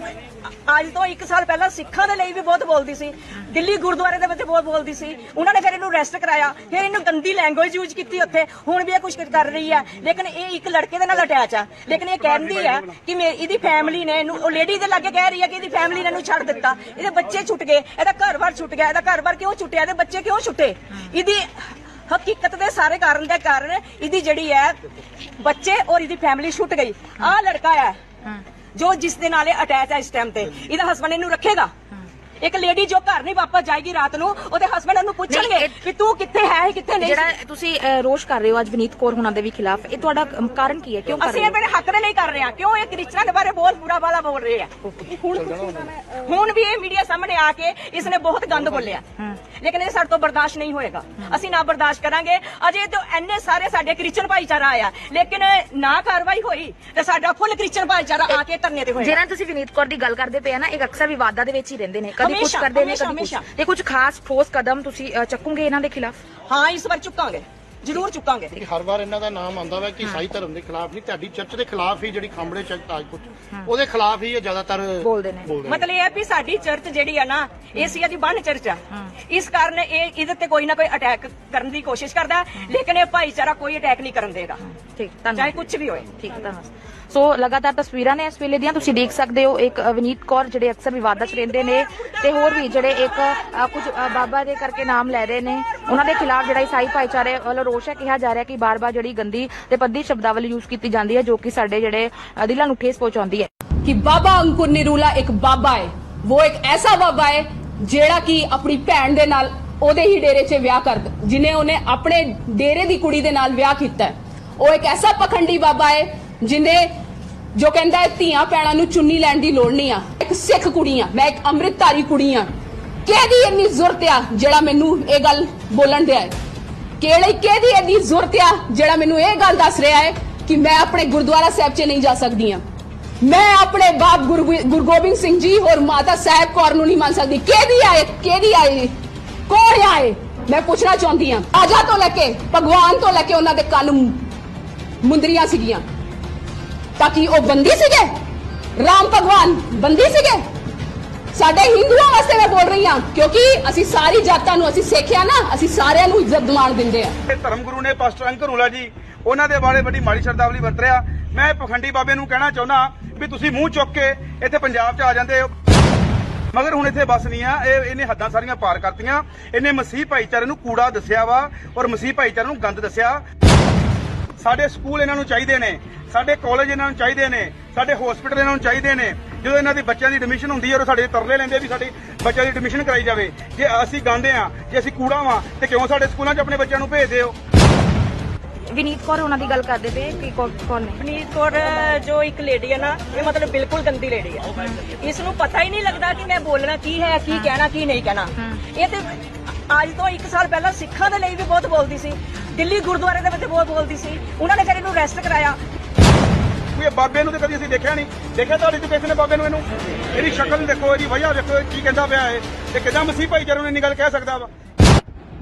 ਅੱਜ ਤੋਂ 1 ਸਾਲ ਪਹਿਲਾਂ ਸਿੱਖਾਂ ਦੇ ਲਈ ਵੀ ਬਹੁਤ ਬੋਲਦੀ ਸੀ। ਦਿੱਲੀ ਗੁਰਦੁਆਰੇ ਦੇ ਵਿੱਚ ਬਹੁਤ ਬੋਲਦੀ ਸੀ। ਉਹਨਾਂ ਨੇ ਫਿਰ ਇਹਨੂੰ ਅਰੈਸਟ ਕਰਾਇਆ। ਫਿਰ ਇਹਨੂੰ ਗੰਦੀ ਲੈਂਗੁਏਜ ਯੂਜ਼ ਕੀਤੀ ਉੱਥੇ। ਹੁਣ ਵੀ ਇਹ ਕੁਝ ਕਰ ਰਹੀ ਹੈ। ਲੇਕਿਨ ਇਹ ਇੱਕ ਲੜਕੇ ਦੇ ਨਾਲ ਅਟੈਚ ਆ। ਲੇਕਿਨ ਇਹ ਕਹਿੰਦੀ ਆ ਕਿ ਮੇ ਇਹਦੀ ਫੈਮਿਲੀ ਨੇ ਇਹਨੂੰ ਉਹ ਲੇਡੀ ਦੇ ਲਾਗੇ ਕਹਿ ਰਹੀ ਹੈ ਕਿ ਇਹਦੀ ਫੈਮਿਲੀ ਨੇ ਇਹਨੂੰ ਛੱਡ ਦਿੱਤਾ। ਇਹਦੇ ਬੱਚੇ ਛੁੱਟ ਗਏ। ਇਹਦਾ ਘਰ-ਬਾਰ ਛੁੱਟ ਗਿਆ। ਇਹਦਾ ਘਰ-ਬਾਰ ਕਿਉਂ ਛੁੱਟਿਆ? ਇਹਦੇ ਬੱਚੇ ਕਿਉਂ ਛੁੱਟੇ? ਇਹਦੀ ਹਕੀਕਤ ਦੇ ਸਾਰੇ ਕਾਰਨ ਦੇ ਕਾਰਨ ਇਹਦੀ ਜਿਹੜੀ ਹੈ ਬੱਚੇ ਔਰ ਇਹਦੀ ਫੈਮਿਲੀ ਛੁੱਟ ਗਈ। ਆਹ ਲੜਕਾ ਹੈ। ਜੋ ਜਿਸ ਦੇ ਨਾਲ ਅਟੈਚ ਹੈ ਇਸ ਟਾਈਮ ਤੇ। ਇਹਦਾ ਹਸਬੰਡ ਇਹਨੂੰ ਰੱਖੇਗਾ? ਇੱਕ ਲੇਡੀ ਜੋ ਘਰ ਨਹੀਂ ਵਾਪਸ ਜਾਏਗੀ ਰਾਤ ਨੂੰ ਉਹਦੇ ਹਸਬੰਡ ਨੂੰ ਪੁੱਛਣਗੇ ਕਿ ਤੂੰ ਕਿੱਥੇ ਹੈ ਕਿੱਥੇ ਨਹੀਂ। ਜਿਹੜਾ ਤੁਸੀਂ ਰੋਸ਼ ਕਰ ਰਹੇ ਹੋ ਅੱਜ ਵਿਨੀਤ ਕੌਰ ਉਹਨਾਂ ਦੇ ਵੀ ਖਿਲਾਫ ਇਹ ਤੁਹਾਡਾ ਕਾਰਨ ਕੀ ਹੈ? ਕਿਉਂ ਕਰ ਅਸੀਂ ਰਹੇ ਇਹ ਮੇਰੇ ਹੱਕ ਦੇ ਲਈ ਕਰ ਰਹੇ ਹਾਂ। ਕਿਉਂ ਇਹ ਕ੍ਰਿਸਚਨਾਂ ਦੇ ਬਾਰੇ ਬਹੁਤ ਬੁਰਾ ਬਾਲਾ ਬੋਲ ਰਹੇ ਆ? ਹੁਣ ਵੀ ਇਹ ਮੀਡੀਆ ਸਾਹਮਣੇ ਆ ਕੇ ਇਸ ਨੇ ਬਹੁਤ ਗੰਦ ਬੋਲਿਆ। ਲੇਕਿਨ ਇਹ ਸਾਡੇ ਤੋਂ ਬਰਦਾਸ਼ਤ ਨਹੀਂ ਹੋਏਗਾ। ਅਸੀਂ ਨਾ ਬਰਦਾਸ਼ਤ ਕਰਾਂਗੇ। ਅਜੇ ਤੋਂ ਇੰਨੇ ਸਾਰੇ ਸਾਡੇ ਕ੍ਰਿਸਚਨ ਭਾਈਚਾਰਾ ਆਇਆ। ਲੇਕਿਨ ਨਾ ਕਾਰਵਾਈ ਹੋਈ ਤੇ ਸਾਡਾ ਫੁੱਲ ਕ੍ਰਿਸਚਨ ਭਾਈਚਾਰਾ ਆ ਕੇ ਧਰਨੇ ਤੇ ਹੋਏਗਾ ਜਿਹੜਾ ਤੁਸੀਂ ਵਿਨੀਤ ਕੌਰ ਦੀ ਗੱਲ ਕਰਦੇ ਪਏ ਆ ਨਾ ਇੱਕ ਅਕਸਰ ਵਿਵਾਦਾਂ ਦੇ ਵਿੱਚ ਹੀ ਰਹਿੰਦੇ ਨੇ। ਕਦੀ ਕੁਝ ਹਮੇਸ਼ਾ, ਕਰਦੇ ਨੇ ਕਦੀ ਕੁਝ। ਤੇ ਕੁਝ ਖਾਸ ਠੋਸ ਕਦਮ ਤੁਸੀਂ ਚੱਕੋਗੇ ਇਹਨਾਂ ਦੇ ਖਿਲਾਫ? ਹਾਂ ਇਸ ਵਾਰ ਚੁੱਕਾਂਗੇ। ਜ਼ਰੂਰ ਚੁੱਕਾਂਗੇ। ਹਰ ਵਾਰ ਇਹਨਾਂ ਦਾ ਨਾਮ ਆਉਂਦਾ ਵਾ ਕਿ ਈਸਾਈ ਧਰਮ ਦੇ ਖਿਲਾਫ ਨਹੀਂ ਤੁਹਾਡੀ ਚਰਚ ਦੇ ਖਿਲਾਫ ਹੀ ਜਿਹੜੀ ਖਾਂਬੜੇ ਚਰਚ ਤਾਜਪੁਰ ਉਹਦੇ ਖਿਲਾਫ ਹੀ ਇਹ ਜ਼ਿਆਦਾਤਰ ਬੋਲਦੇ ਨੇ। ਮਤਲਬ ਇਹ ਵੀ ਸਾਡੀ ਚਰਚ ਜਿਹੜੀ ਆ ਨਾ ਏਸੀਆ ਦੀ ਬੰਨ ਚਰਚ ਆ। ਇਸ ਕਾਰਨ ਇਹ ਇਹਦੇ ਤੇ ਕੋਈ ਨਾ ਕੋਈ ਅਟੈਕ ਕਰਨ ਦੀ ਕੋਸ਼ਿਸ਼ ਕਰਦਾ ਹੈ, ਲੇਕਿਨ ਇਹ ਭਾਈਚਾਰਾ ਕੋਈ ਅਟੈਕ ਨਹੀਂ ਕਰਨ ਦੇਗਾ। ਠੀਕ ਚਾਹੇ ਕੁਝ ਵੀ ਹੋਏ। ਠੀਕ ਧੰਨਵਾਦ। ਸੋ ਲਗਾਤਾਰ ਤਸਵੀਰਾਂ ਨੇ ਇਸ ਵੇਲੇ ਦੀਆਂ। ਤੁਸੀਂ ਦੇਖ ਸਕਦੇ ਹੋ ਇੱਕ ਅਵਨੀਤ ਕੌਰ, ਜਿਹੜੇ ਅਕਸਰ ਵਿਵਾਦਾਂ 'ਚ ਰਹਿੰਦੇ ਨੇ ਤੇ ਹੋਰ ਵੀ ਜਿਹੜੇ ਇੱਕ ਕੁਝ ਬਾਬਾ ਦੇ ਕਰਕੇ ਨਾਮ ਲੈ ਰਹੇ ਨੇ। ਉਹਨਾਂ ਦੇ ਖਿਲਾਫ ਜਿਹੜਾ ਈਸਾਈ ਭਾਈਚਾਰੇ ਵੱਲੋਂ ਰੋਸ਼ ਹੈ, ਕਿਹਾ ਜਾ ਰਿਹਾ ਕਿ ਬਾਰ-ਬਾਰ ਜਿਹੜੀ ਗੰਦੀ ਤੇ ਪੱਦੀ ਸ਼ਬਦਾਵਲੀ ਯੂਜ਼ ਕੀਤੀ ਜਾਂਦੀ ਹੈ, ਜੋ ਕਿ ਸਾਡੇ ਜਿਹੜੇ ਦਿਲਾਂ ਨੂੰ ਠੇਸ ਪਹੁੰਚਾਉਂਦੀ ਹੈ। ਕਿ ਬਾਬਾ ਅੰਕੁਰ ਨਿਰੂਲਾ ਇੱਕ ਬਾਬਾ ਹੈ। ਉਹ ਇੱਕ ਐਸਾ ਬਾਬਾ ਹੈ, ਜਿਹੜਾ ਕਿ ਆਪਣੀ ਭੈਣ ਦੇ ਨਾਲ ਉਹਦੇ ਹੀ ਡੇਰੇ 'ਚ ਵਿਆਹ ਕਰ ਜਿਨੇ ਉਹਨੇ ਆਪਣੇ ਡੇਰੇ ਦੀ ਕੁੜੀ ਦੇ ਨਾਲ ਵਿਆਹ ਕੀਤਾ ਉਹ ਇੱਕ ਐਸਾ ਪਖੰਡੀ ਬਾਬਾ ਹੈ ਜਿਨੇ ਜੋ ਕਹਿੰਦਾ ਹੈ ਧੀਆਂ ਪੈਣਾਂ ਨੂੰ ਚੁੰਨੀ ਲੈਣ ਦੀ ਲੋੜ ਨਹੀਂ ਆ। ਇੱਕ ਸਿੱਖ ਕੁੜੀ ਆ, ਮੈਂ ਇੱਕ ਅੰਮ੍ਰਿਤਧਾਰੀ ਕੁੜੀ ਆ। ਕਿਹਦੀ ਇੰਨੀ ਜ਼ਰੂਰਤ ਆ ਜਿਹੜਾ ਮੈਨੂੰ ਇਹ ਗੱਲ ਬੋਲਣ ਦਿਆ ਹੈ? ਕਿਹੜੀ ਕਿਹਦੀ ਇੰਨੀ ਜ਼ਰੂਰਤ ਆ ਜਿਹੜਾ ਮੈਨੂੰ ਇਹ ਗੱਲ ਦੱਸ ਰਿਹਾ ਹੈ ਕਿ ਮੈਂ ਆਪਣੇ ਗੁਰਦੁਆਰਾ ਸਾਹਿਬ 'ਚ ਨਹੀਂ ਜਾ ਸਕਦੀ ਆ? ਮੈਂ ਆਪਣੇ ਬਾਪ ਗੁਰੂ ਗੁਰੂ ਗੋਬਿੰਦ ਸਿੰਘ ਜੀ ਔਰ ਮਾਤਾ ਸਾਹਿਬ ਕੌਰ ਨੂੰ ਨਹੀਂ ਮੰਨ ਸਕਦੀ। ਕਿਹਦੀ ਆਏ ਕਿਹਦੀ ਆਏ? ਕੌਣ ਆਏ? ਮੈਂ ਪੁੱਛਣਾ ਚਾਹੁੰਦੀ ਆ। ਆਜਾ ਤੋਂ ਲੈ ਕੇ, ਭਗਵਾਨ ਤੋਂ ਲੈ ਕੇ ਉਹਨਾਂ ਦੇ ਕੰਨ ਮੁੰਦਰੀਆਂ ਸੀਗੀਆਂ। ਤਾਂ ਕਿ ਉਹ ਬੰਦੀ ਸੀਗੇ ਰਾਮ ਭਗਵਾਨ ਬੰਦੀ ਸੀਗੇ ਸਾਡੇ ਹਿੰਦੂਆਂ ਵਾਸਤੇ ਮੈਂ ਬੋਲ ਰਹੀ ਹਾਂ ਕਿਉਂਕਿ ਅਸੀਂ ਸਾਰੀ ਜਾਤਾਂ ਨੂੰ ਅਸੀਂ ਸਿੱਖਿਆ ਨਾ ਅਸੀਂ ਸਾਰਿਆਂ ਨੂੰ ਇੱਜ਼ਤ ਦਿਵਾਣ ਦਿੰਦੇ ਆ ਇਹ ਧਰਮ ਗੁਰੂ ਨੇ ਪਾਸਟਰ ਅੰਕਰ ਹੁਲਾ ਜੀ ਉਹਨਾਂ ਦੇ ਬਾਰੇ ਬੜੀ ਮਾੜੀ ਸ਼ਰਦਾਵਲੀ ਵਰਤ ਮੈਂ ਪਖੰਡੀ ਬਾਬੇ ਨੂੰ ਕਹਿਣਾ ਚਾਹੁੰਦਾ ਵੀ ਤੁਸੀਂ ਮੂੰਹ ਚੁੱਕ ਕੇ ਇੱਥੇ ਪੰਜਾਬ 'ਚ ਆ ਜਾਂਦੇ ਹੋ ਮਗਰ ਹੁਣ ਇੱਥੇ ਬਸ ਨਹੀਂ ਆ ਇਹ ਇਹਨੇ ਹੱਦਾਂ ਸਾਰੀਆਂ ਪਾਰ ਕਰਤੀਆਂ ਇਹਨੇ ਮਸੀਹ ਭਾਈਚਾਰੇ ਨੂੰ ਕੂੜਾ ਦੱਸਿਆ ਵਾ ਔਰ ਮਸੀਹ ਭਾਈਚਾਰੇ ਨੂੰ ਗੰਦ ਦੱਸਿਆ ਸਾਡੇ ਸਕੂਲ ਇਹਨਾਂ ਨੂੰ ਚਾਹੀਦੇ ਨੇ ਸਾਡੇ ਕਾਲਜ ਇਹਨਾਂ ਨੂੰ ਚਾਹੀਦੇ ਨੇ ਸਾਡੇ ਹਸਪੀਟਲ ਇਹਨਾਂ ਨੂੰ ਚਾਹੀਦੇ ਨੇ। ਜਦੋਂ ਇਹਨਾਂ ਦੇ ਬੱਚਿਆਂ ਦੀ ਐਡਮਿਸ਼ਨ ਹੁੰਦੀ ਹੈ ਉਹ ਸਾਡੇ ਤਰਲੇ ਲੈਂਦੇ ਵੀ ਸਾਡੀ ਬੱਚਿਆਂ ਦੀ ਐਡਮਿਸ਼ਨ ਕਰਾਈ ਜਾਵੇ। ਜੇ ਅਸੀਂ ਗਾਉਂਦੇ ਆ ਜੇ ਅਸੀਂ ਕੂੜਾ ਵਾਂ ਤੇ ਕਿਉਂ ਸਾਡੇ ਸਕੂਲਾਂ 'ਚ ਆਪਣੇ ਬੱਚਿਆਂ ਨੂੰ ਭੇਜਦੇ ਹੋ? ਵਿਨੀਤ ਕੌਰ ਉਹਨਾਂ ਦੀ ਗੱਲ ਕਰਦੇ ਪਏ ਕਿ ਕੌ- ਕੌਣ ਨੇ? ਪਨੀਤ ਕੌਰ ਜੋ ਇੱਕ ਲੇਡੀ ਹੈ ਨਾ ਇਹ ਮਤਲਬ ਬਿਲਕੁਲ ਗੰਦੀ ਲੇਡੀ ਹੈ। ਇਸ ਨੂੰ ਪਤਾ ਹੀ ਨਹੀਂ ਲੱਗਦਾ ਕਿ ਮੈਂ ਬੋਲਣਾ ਕੀ ਹੈ ਕੀ ਕਹਿਣਾ ਕੀ ਨਹੀਂ ਕਹਿਣਾ। ਇਹ ਤੇ ਅੱਜ ਤੋਂ 1 ਸਾਲ ਪਹਿਲਾਂ ਸਿੱਖਾਂ ਦੇ ਲਈ ਵੀ ਬਹੁਤ ਬੋਲਦੀ ਸੀ। ਦਿੱਲੀ ਗੁਰਦੁਆਰੇ ਦੇ ਵਿੱਚ ਬਹੁਤ ਬੋਲਦੀ ਸੀ। ਉਹਨਾਂ ਨੇ ਫਿਰ ਇਹਨੂੰ ਅਰੈਸਟ ਕਰਾਇਆ। ਇਹ ਬਾਬੇ ਨੂੰ ਤੇ ਕਦੀ ਅਸੀਂ ਦੇਖਿਆ ਨਹੀਂ। ਦੇਖਿਆ ਤੁਹਾਡੀ ਤੇ ਕਿਸੇ ਨੇ ਬਾਬੇ ਨੂੰ ਇਹਨੂੰ। ਇਹਦੀ ਸ਼ਕਲ ਦੇਖੋ ਇਹਦੀ ਵਜ੍ਹਾ ਦੇਖੋ ਕੀ ਕਹਿੰਦਾ ਪਿਆ ਹੈ ਤੇ ਕਿਦਾਂ ਮਸੀਹ ਭਾਈਚਾਰੇ ਨੂੰ ਇੰਨੀ ਗੱਲ ਕਹਿ ਸਕਦਾ ਵਾ।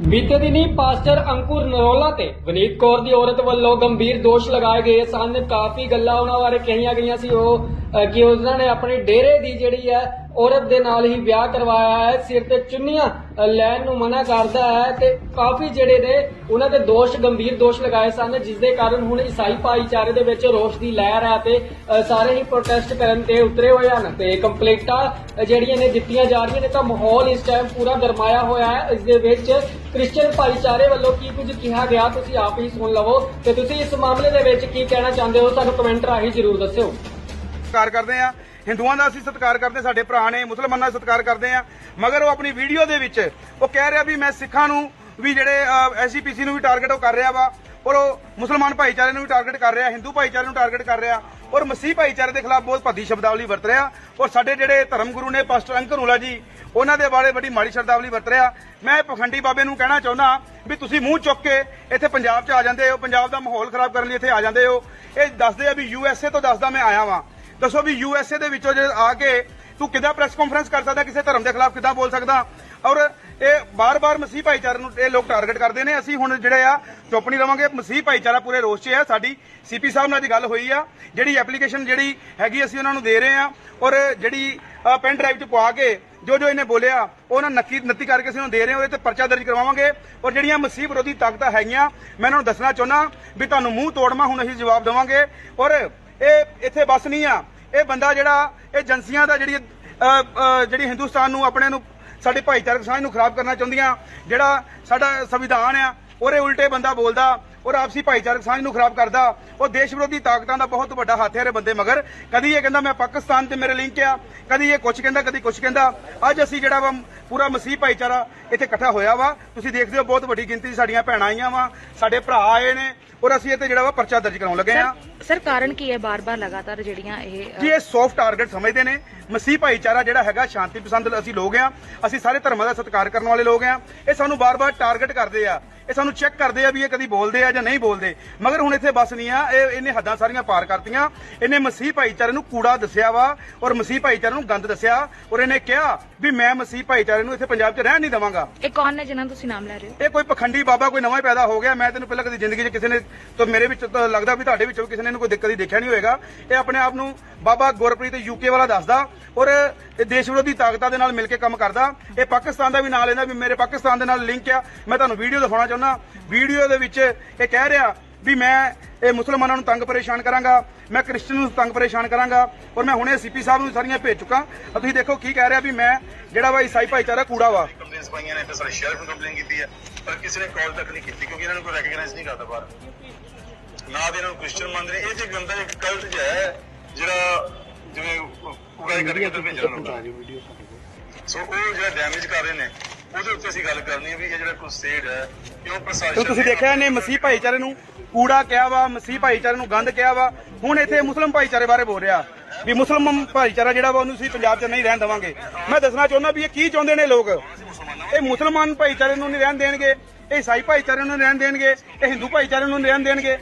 ਬੀਤੇ ਦਿਨੀ ਪਾਸਟਰ ਅੰਕੁਰ ਨਰੋਲਾ ਤੇ ਵਨੀਤ ਕੌਰ ਦੀ ਔਰਤ ਵੱਲੋਂ ਗੰਭੀਰ ਦੋਸ਼ ਲਗਾਏ ਗਏ ਸਨ। ਕਾਫੀ ਗੱਲਾਂ ਉਹਨਾਂ ਬਾਰੇ ਕਹੀਆਂ ਗਈਆਂ ਸੀ। ਉਹ ਕਿ ਉਹਨਾਂ ਨੇ ਆਪਣੀ ਡੇਰੇ ਦੀ ਜਿਹੜੀ ਹੈ ਔਰਤ ਦੇ ਨਾਲ ਹੀ ਵਿਆਹ ਕਰਵਾਇਆ ਹੈ, ਸਿਰ ਤੇ ਚੁੰਨੀਆਂ ਲੈਣ ਨੂੰ ਮਨਾ ਕਰਦਾ ਹੈ ਤੇ ਕਾਫੀ ਜਿਹੜੇ ਨੇ, ਉਹਨਾਂ ਦੇ ਦੋਸ਼, ਗੰਭੀਰ ਦੋਸ਼ ਲਗਾਏ ਸਨ, ਜਿਸ ਦੇ ਕਾਰਨ ਹੁਣ ਈਸਾਈ ਭਾਈਚਾਰੇ ਦੇ ਵਿੱਚ ਰੋਸ਼ ਦੀ ਲਹਿਰ ਹੈ ਤੇ ਸਾਰੇ ਹੀ ਪ੍ਰੋਟੈਸਟ ਕਰਨ ਤੇ ਉਤਰੇ ਹੋਏ ਹਨ ਤੇ ਕੰਪਲੇਂਟਾਂ ਜਿਹੜੀਆਂ ਨੇ ਦਿੱਤੀਆਂ ਜਾ ਰਹੀਆਂ ਨੇ ਤਾਂ ਮਾਹੌਲ ਇਸ ਟਾਈਮ ਪੂਰਾ ਗਰਮਾਇਆ ਹੋਇਆ ਹੈ, ਇਸ ਦੇ ਵਿੱਚ ਕ੍ਰਿਸਚੀਅਨ ਭਾਈਚਾਰੇ ਵੱਲੋਂ ਕੀ ਕੁਝ ਕਿਹਾ ਗਿਆ, ਤੁਸੀਂ ਆਪ ਹੀ ਸੁਣ ਲਵੋ ਤੇ ਤੁਸੀਂ ਇਸ ਮਾਮਲੇ ਦੇ ਵਿੱਚ ਕੀ ਕਹਿਣਾ ਚਾਹੁੰਦੇ ਹੋ, ਸਾਨੂੰ ਕਮੈਂਟ ਰਾਹੀਂ ਜ਼ਰੂਰ ਦੱਸਿਓ। ਸਤਿਕਾਰ ਕਰਦੇ ਆ ਹਿੰਦੂਆਂ ਦਾ ਅਸੀਂ ਸਤਿਕਾਰ ਕਰਦੇ ਸਾਡੇ ਭਰਾ ਨੇ, ਮੁਸਲਮਾਨਾਂ ਦਾ ਸਤਿਕਾਰ ਕਰਦੇ ਆ ਮਗਰ ਉਹ ਆਪਣੀ ਵੀਡੀਓ ਦੇ ਵਿੱਚ ਉਹ ਕਹਿ ਰਿਹਾ ਵੀ ਮੈਂ ਸਿੱਖਾਂ ਨੂੰ ਵੀ ਜਿਹੜੇ ਐਸਜੀਪੀਸੀ ਨੂੰ ਵੀ ਟਾਰਗੇਟ ਉਹ ਕਰ ਰਿਹਾ ਵਾ, ਔਰ ਉਹ ਮੁਸਲਮਾਨ ਭਾਈਚਾਰੇ ਨੂੰ ਵੀ ਟਾਰਗੇਟ ਕਰ ਰਿਹਾ, ਹਿੰਦੂ ਭਾਈਚਾਰੇ ਨੂੰ ਟਾਰਗੇਟ ਕਰ ਰਿਹਾ, ਔਰ ਮਸੀਹ ਭਾਈਚਾਰੇ ਦੇ ਖਿਲਾਫ ਬਹੁਤ ਭੱਦੀ ਸ਼ਬਦਾਵਲੀ ਵਰਤ ਰਿਹਾ, ਔਰ ਸਾਡੇ ਜਿਹੜੇ ਧਰਮ ਗੁਰੂ ਨੇ ਪਾਸਟਰ ਅੰਕਰ ਹੁਲਾ ਜੀ, ਉਹਨਾਂ ਦੇ ਬਾਰੇ ਬੜੀ ਮਾੜੀ ਸ਼ਬਦਾਵਲੀ ਵਰਤ ਰਿਹਾ। ਮੈਂ ਪਖੰਡੀ ਬਾਬੇ ਨੂੰ ਕਹਿਣਾ ਚਾਹੁੰਦਾ ਵੀ ਤੁਸੀਂ ਮੂੰਹ ਚੁੱਕ ਕੇ ਇੱਥੇ ਪੰਜਾਬ 'ਚ ਆ ਜਾਂਦੇ ਹੋ, ਪੰਜਾਬ ਦਾ ਮਾਹੌਲ ਖਰਾਬ ਕਰਨ ਲਈ ਇੱਥੇ ਆ ਜਾਂਦੇ ਹੋ। ਇਹ ਦੱਸਦੇ ਆ ਵੀ ਯੂਐਸਏ ਤੋਂ ਦੱਸਦਾ ਮੈਂ ਆਇਆ ਵਾਂ। ਦੱਸੋ ਵੀ ਯੂਐਸਏ ਦੇ ਵਿੱਚੋਂ ਜੇ ਆ ਕੇ ਤੂੰ ਕਿੱਦਾਂ ਪ੍ਰੈਸ ਕਾਨਫਰੰਸ ਕਰ ਸਕਦਾ, ਕਿਸੇ ਧਰਮ ਦੇ ਖਿਲਾਫ ਕਿੱਦਾਂ ਬੋਲ ਸਕਦਾ? ਔਰ ਇਹ ਬਾਰ-ਬਾਰ ਮਸੀਹ ਭਾਈਚਾਰੇ ਨੂੰ ਇਹ ਲੋਕ ਟਾਰਗੇਟ ਕਰਦੇ ਨੇ। ਅਸੀਂ ਹੁਣ ਜਿਹੜੇ ਆ, ਚੁੱਪ ਨਹੀਂ ਰਵਾਂਗੇ। ਮਸੀਹ ਭਾਈਚਾਰਾ ਪੂਰੇ ਰੋਸ 'ਚ ਆ ਸਾਡੀ ਸੀਪੀ ਸਾਹਿਬ ਨਾਲ ਦੀ ਗੱਲ ਹੋਈ ਆ। ਜਿਹੜੀ ਐਪਲੀਕੇਸ਼ਨ ਜਿਹੜੀ ਹੈਗੀ ਅਸੀਂ ਉਹਨਾਂ ਨੂੰ ਦੇ ਰਹੇ ਆ। ਔਰ ਜਿਹੜੀ ਪੈਨ ਡਰਾਈਵ 'ਚ ਪਵਾ ਕੇ ਜੋ ਜੋ ਇਹਨੇ ਬੋਲਿਆ ਉਹਨਾਂ ਨੱਕੀ ਨੱਤੀ ਕਰਕੇ ਅਸੀਂ ਉਹਨੂੰ ਦੇ ਰਹੇ ਹਾਂ ਉਹਦੇ ਤੇ ਪਰਚਾ ਦਰਜ ਕਰਵਾਵਾਂਗੇ। ਔਰ ਜਿਹੜੀਆਂ ਮਸੀਹ ਵਿਰੋਧੀ ਤਾਕਤਾਂ ਹੈਗੀਆਂ, ਮੈਂ ਉਹਨਾਂ ਨੂੰ ਦੱਸਣਾ ਚਾਹੁੰਦਾ ਵੀ ਤੁਹਾਨੂੰ ਮੂੰਹ ਤੋੜਮਾ, ਹੁਣ ਅਸੀਂ ਜਵਾਬ ਦੇਵਾਂਗੇ। ਔਰ ਇਹ ਇੱਥੇ ਬਸ ਨਹੀਂ ਆ। ਇਹ ਬੰਦਾ ਜਿਹੜਾ ਇਹ ਏਜੰਸੀਆਂ ਦਾ ਜਿਹੜੀ ਜਿਹੜੀ ਹਿੰਦੁਸਤਾਨ ਨੂੰ ਆਪਣੇ ਨੂੰ ਸਾਡੇ ਭਾਈਚਾਰਕ ਸਾਂਝ ਨੂੰ ਖਰਾਬ ਕਰਨਾ ਚਾਹੁੰਦੀਆਂ ਜਿਹੜਾ ਸਾਡਾ ਸੰਵਿਧਾਨ ਆ ਉਹਦੇ ਉਲਟੇ ਬੰਦਾ ਬੋਲਦਾ ਔਰ ਆਪਸੀ ਭਾਈਚਾਰਕ ਸਾਂਝ ਨੂੰ ਖਰਾਬ ਕਰਦਾ ਉਹ ਦੇਸ਼ ਵਿਰੋਧੀ ਤਾਕਤਾਂ ਦਾ ਬਹੁਤ ਵੱਡਾ ਹੱਥ ਹੈ ਇਹ ਬੰਦੇ ਮਗਰ। ਕਦੀ ਇਹ ਕਹਿੰਦਾ ਮੈਂ ਪਾਕਿਸਤਾਨ ਤੇ ਮੇਰੇ ਲਿੰਕ ਆ ਕਦੀ ਇਹ ਕੁਛ ਕਹਿੰਦਾ ਕਦੀ ਕੁਛ ਕਹਿੰਦਾ। ਅੱਜ ਅਸੀਂ ਜਿਹੜਾ ਵਾ ਪੂਰਾ ਮਸੀਹ ਭਾਈਚਾਰਾ ਇੱਥੇ ਇਕੱਠਾ ਹੋਇਆ ਵਾ। ਤੁਸੀਂ ਦੇਖਦੇ ਹੋ ਬਹੁਤ ਵੱਡੀ ਗਿਣਤੀ ਸਾਡੀਆਂ ਭੈਣਾਂ ਆਈਆਂ ਵਾ ਸਾਡੇ ਭਰਾ ਆਏ ਨੇ ਔਰ ਅਸੀਂ ਇੱਥੇ ਜਿਹੜਾ ਵਾ ਪਰਚਾ ਦਰਜ ਕਰਾਉਣ ਲੱਗੇ ਆ ਸਰ ਕਾਰਨ ਕੀ ਹੈ? ਬਾਰ-ਬਾਰ ਲਗਾਤਾਰ ਜਿਹੜੀਆਂ ਇਹ ਜੀ ਇਹ ਸੌਫਟ ਟਾਰਗੇਟ ਸਮਝਦੇ ਨੇ। ਮਸੀਹ ਭਾਈਚਾਰਾ ਜਿਹੜਾ ਹੈਗਾ ਸ਼ਾਂਤੀ ਪਸੰਦ ਅਸੀਂ ਲੋਕ ਆ ਅਸੀਂ ਸਾਰੇ ਧਰਮਾਂ ਦਾ ਸਤਿਕਾਰ ਕਰਨ ਵਾਲੇ ਲੋਕ ਆ ਇਹ ਸਾਨੂੰ ਬਾਰ-ਬਾਰ ਟਾਰਗੇਟ ਕਰਦੇ ਆ। ਇਹ ਸਾਨੂੰ ਚੈੱਕ ਕਰਦੇ ਆ ਵੀ ਇਹ ਕਦੀ ਬੋਲਦੇ ਆ ਜਾਂ ਨਹੀਂ ਬੋਲਦੇ। ਮਗਰ ਹੁਣ ਇੱਥੇ ਬਸ ਨਹੀਂ ਆ। ਇਹ ਇਹਨੇ ਹੱਦਾਂ ਸਾਰੀਆਂ ਪਾਰ ਕਰਤੀਆਂ। ਇਹਨੇ ਮਸੀਹ ਭਾਈਚਾਰੇ ਨੂੰ ਕੂੜਾ ਦੱਸਿਆ ਵਾ ਔਰ ਮਸੀਹ ਭਾਈਚਾਰੇ ਨੂੰ ਗੰਦ ਦੱਸਿਆ ਔਰ ਇਹਨੇ ਕਿਹਾ ਵੀ ਮੈਂ ਮਸੀਹ ਭਾਈਚਾਰੇ ਨੂੰ ਇੱਥੇ ਪੰਜਾਬ 'ਚ ਰਹਿਣ ਨਹੀਂ ਦੇਵਾਂਗਾ। ਇਹ ਕੌਣ ਨੇ ਜਿਨ੍ਹਾਂ ਤੁਸੀਂ ਨਾਮ ਲੈ ਰਹੇ ਹੋ? ਇਹ ਕੋਈ ਪਖੰਡੀ ਬਾਬਾ ਕੋਈ ਨਵਾਂ ਹੀ ਪੈਦਾ ਹੋ ਗਿਆ। ਮੈਂ ਤੈਨੂੰ ਪਹਿਲਾਂ ਕਦੀ ਜ਼ਿੰਦਗੀ 'ਚ ਕਿਸੇ ਨੇ ਤਾਂ ਮੇਰੇ ਵਿੱਚ ਲੱਗਦਾ ਵੀ ਤੁਹਾਡੇ ਵਿੱਚੋਂ ਕਿਸੇ ਨੇ ਇਹਨੂੰ ਕੋਈ ਦਿੱਕਤ ਹੀ ਦੇਖਿਆ ਨਹੀਂ ਹੋਏਗਾ। ਇਹ ਆਪਣੇ ਆਪ ਨੂੰ ਬਾਬਾ ਗੁਰਪ੍ਰੀਤ ਯੂਕੇ ਵਾਲਾ ਦੱਸਦਾ ਔਰ ਇਹ ਦੇਸ਼ ਵਿਰੋਧੀ ਤਾਕਤਾਂ ਦੇ ਨਾਲ ਮਿਲ ਕੇ ਕੰਮ ਕਰਦਾ। ਇਹ ਪਾਕਿਸਤਾਨ ਦਾ ਵੀ ਨਾਂ ਲੈਂਦਾ ਵੀ ਮੇਰੇ ਪਾਕਿਸਤਾਨ ਦੇ ਨਾਲ ਲਿੰਕ ਆ। ਮੈਂ ਤੁਹਾਨੂੰ ਵੀਡੀਓ ਦਿਖਾਉਣਾ ਚਾਹੁੰਦਾ। ਵੀਡੀਓ ਦੇ ਵਿੱਚ ਇਹ ਕਹਿ ਰਿਹਾ ਵੀ ਮੈਂ ਇਹ ਮੁਸਲਮਾਨਾਂ ਨੂੰ ਤੰਗ ਪਰੇਸ਼ਾਨ ਕਰਾਂਗਾ, ਮੈਂ ਕ੍ਰਿਸਚਨ ਨੂੰ ਤੰਗ ਪਰੇਸ਼ਾਨ ਕਰਾਂਗਾ ਔਰ ਮੈਂ ਹੁਣੇ ਸੀਪੀ ਸਾਹਿਬ ਨੂੰ ਸਾਰੀਆਂ ਭੇਜ ਚੁੱਕਾ। ਆ ਤੁਸੀਂ ਦੇਖੋ ਕੀ ਕਹਿ ਰਿਹਾ ਵੀ ਮੈਂ ਜਿਹੜਾ ਵਾ ਈਸਾਈ ਭਾਈਚਾਰਾ ਕੂੜਾ ਵਾ। ਕੰਪਲੇਂਟਸ ਪਾਈਆਂ ਨੇ ਤੇ ਸਾਰੇ ਸ਼ਹਿਰ ਨੂੰ ਕੰਪਲੇਂਟ ਕੀਤੀ ਹੈ, ਪਰ ਕਿਸੇ ਨੇ ਕਾਲ ਤੱਕ ਨਹੀਂ ਕੀਤੀ ਕਿਉਂਕਿ ਇਹਨਾਂ ਨੂੰ ਕੋਈ ਰੈਕਗਨਾਈਜ਼ ਨਹੀਂ ਕਰਦਾ ਬਾਹਰ। ਨਾ ਦੇ ਇਹਨਾਂ ਨੂੰ ਕ੍ਰਿਸਚੀਅਨ ਮੰਨਦੇ ਨੇ। ਇਹ ਜੇ ਗੰਦਾ ਇੱਕ ਕਲਟ ਜਿਹਾ ਹੈ ਜਿਹੜਾ ਜਿਵੇਂ ਉਗਾਈ ਕਰਕੇ ਤੇ ਭੇਜਣਾ ਨੂੰ। ਸੋ ਉਹ ਜਿਹੜਾ ਡੈਮੇਜ ਕਰ ਰਹੇ ਨੇ ਉਹਦੇ ਉੱਤੇ ਅਸੀਂ ਗੱਲ ਕਰਨੀ ਹੈ ਵੀ ਇਹ ਜਿਹੜਾ ਕ੍ਰੂਸੇਡ ਹੈ ਕਿਉਂ ਪ੍ਰਸ਼ਾਸਨ ਤੁਸੀਂ ਦੇਖਿਆ ਇਹਨੇ ਮਸੀਹ ਭਾਈਚਾਰੇ ਨੂੰ ਕੂੜਾ ਕਿਹਾ ਵਾ ਮਸੀਹ ਭਾਈਚਾਰੇ ਨੂੰ ਗੰਦ ਕਿਹਾ ਵਾ। ਹੁਣ ਇੱਥੇ ਮੁਸਲਮ ਭਾਈਚਾਰੇ ਬਾਰੇ ਬੋਲ ਰਿਹਾ। ਵੀ ਮੁਸਲਮਾਨ ਭਾਈਚਾਰਾ ਜਿਹੜਾ ਵਾ ਉਹਨੂੰ ਅਸੀਂ ਪੰਜਾਬ 'ਚ ਨਹੀਂ ਰਹਿਣ ਦੇਵਾਂਗੇ। ਮੈਂ ਦੱਸਣਾ ਚਾਹੁੰਦਾ ਵੀ ਇਹ ਕੀ ਚਾਹੁੰਦੇ ਨੇ ਲੋਕ? ਇਹ ਮੁਸਲਮਾਨ ਭਾਈਚਾਰੇ ਨੂੰ ਨਹੀਂ ਰਹਿਣ ਦੇਣਗੇ ਇਹ ਈਸਾਈ ਭਾਈਚਾਰੇ ਨੂੰ ਨਹੀਂ ਰਹਿਣ ਦੇਣਗੇ ਇਹ ਹਿੰਦੂ ਭਾਈਚਾਰੇ ਨੂੰ ਨਹੀਂ ਰਹਿਣ ਦੇਣਗੇ।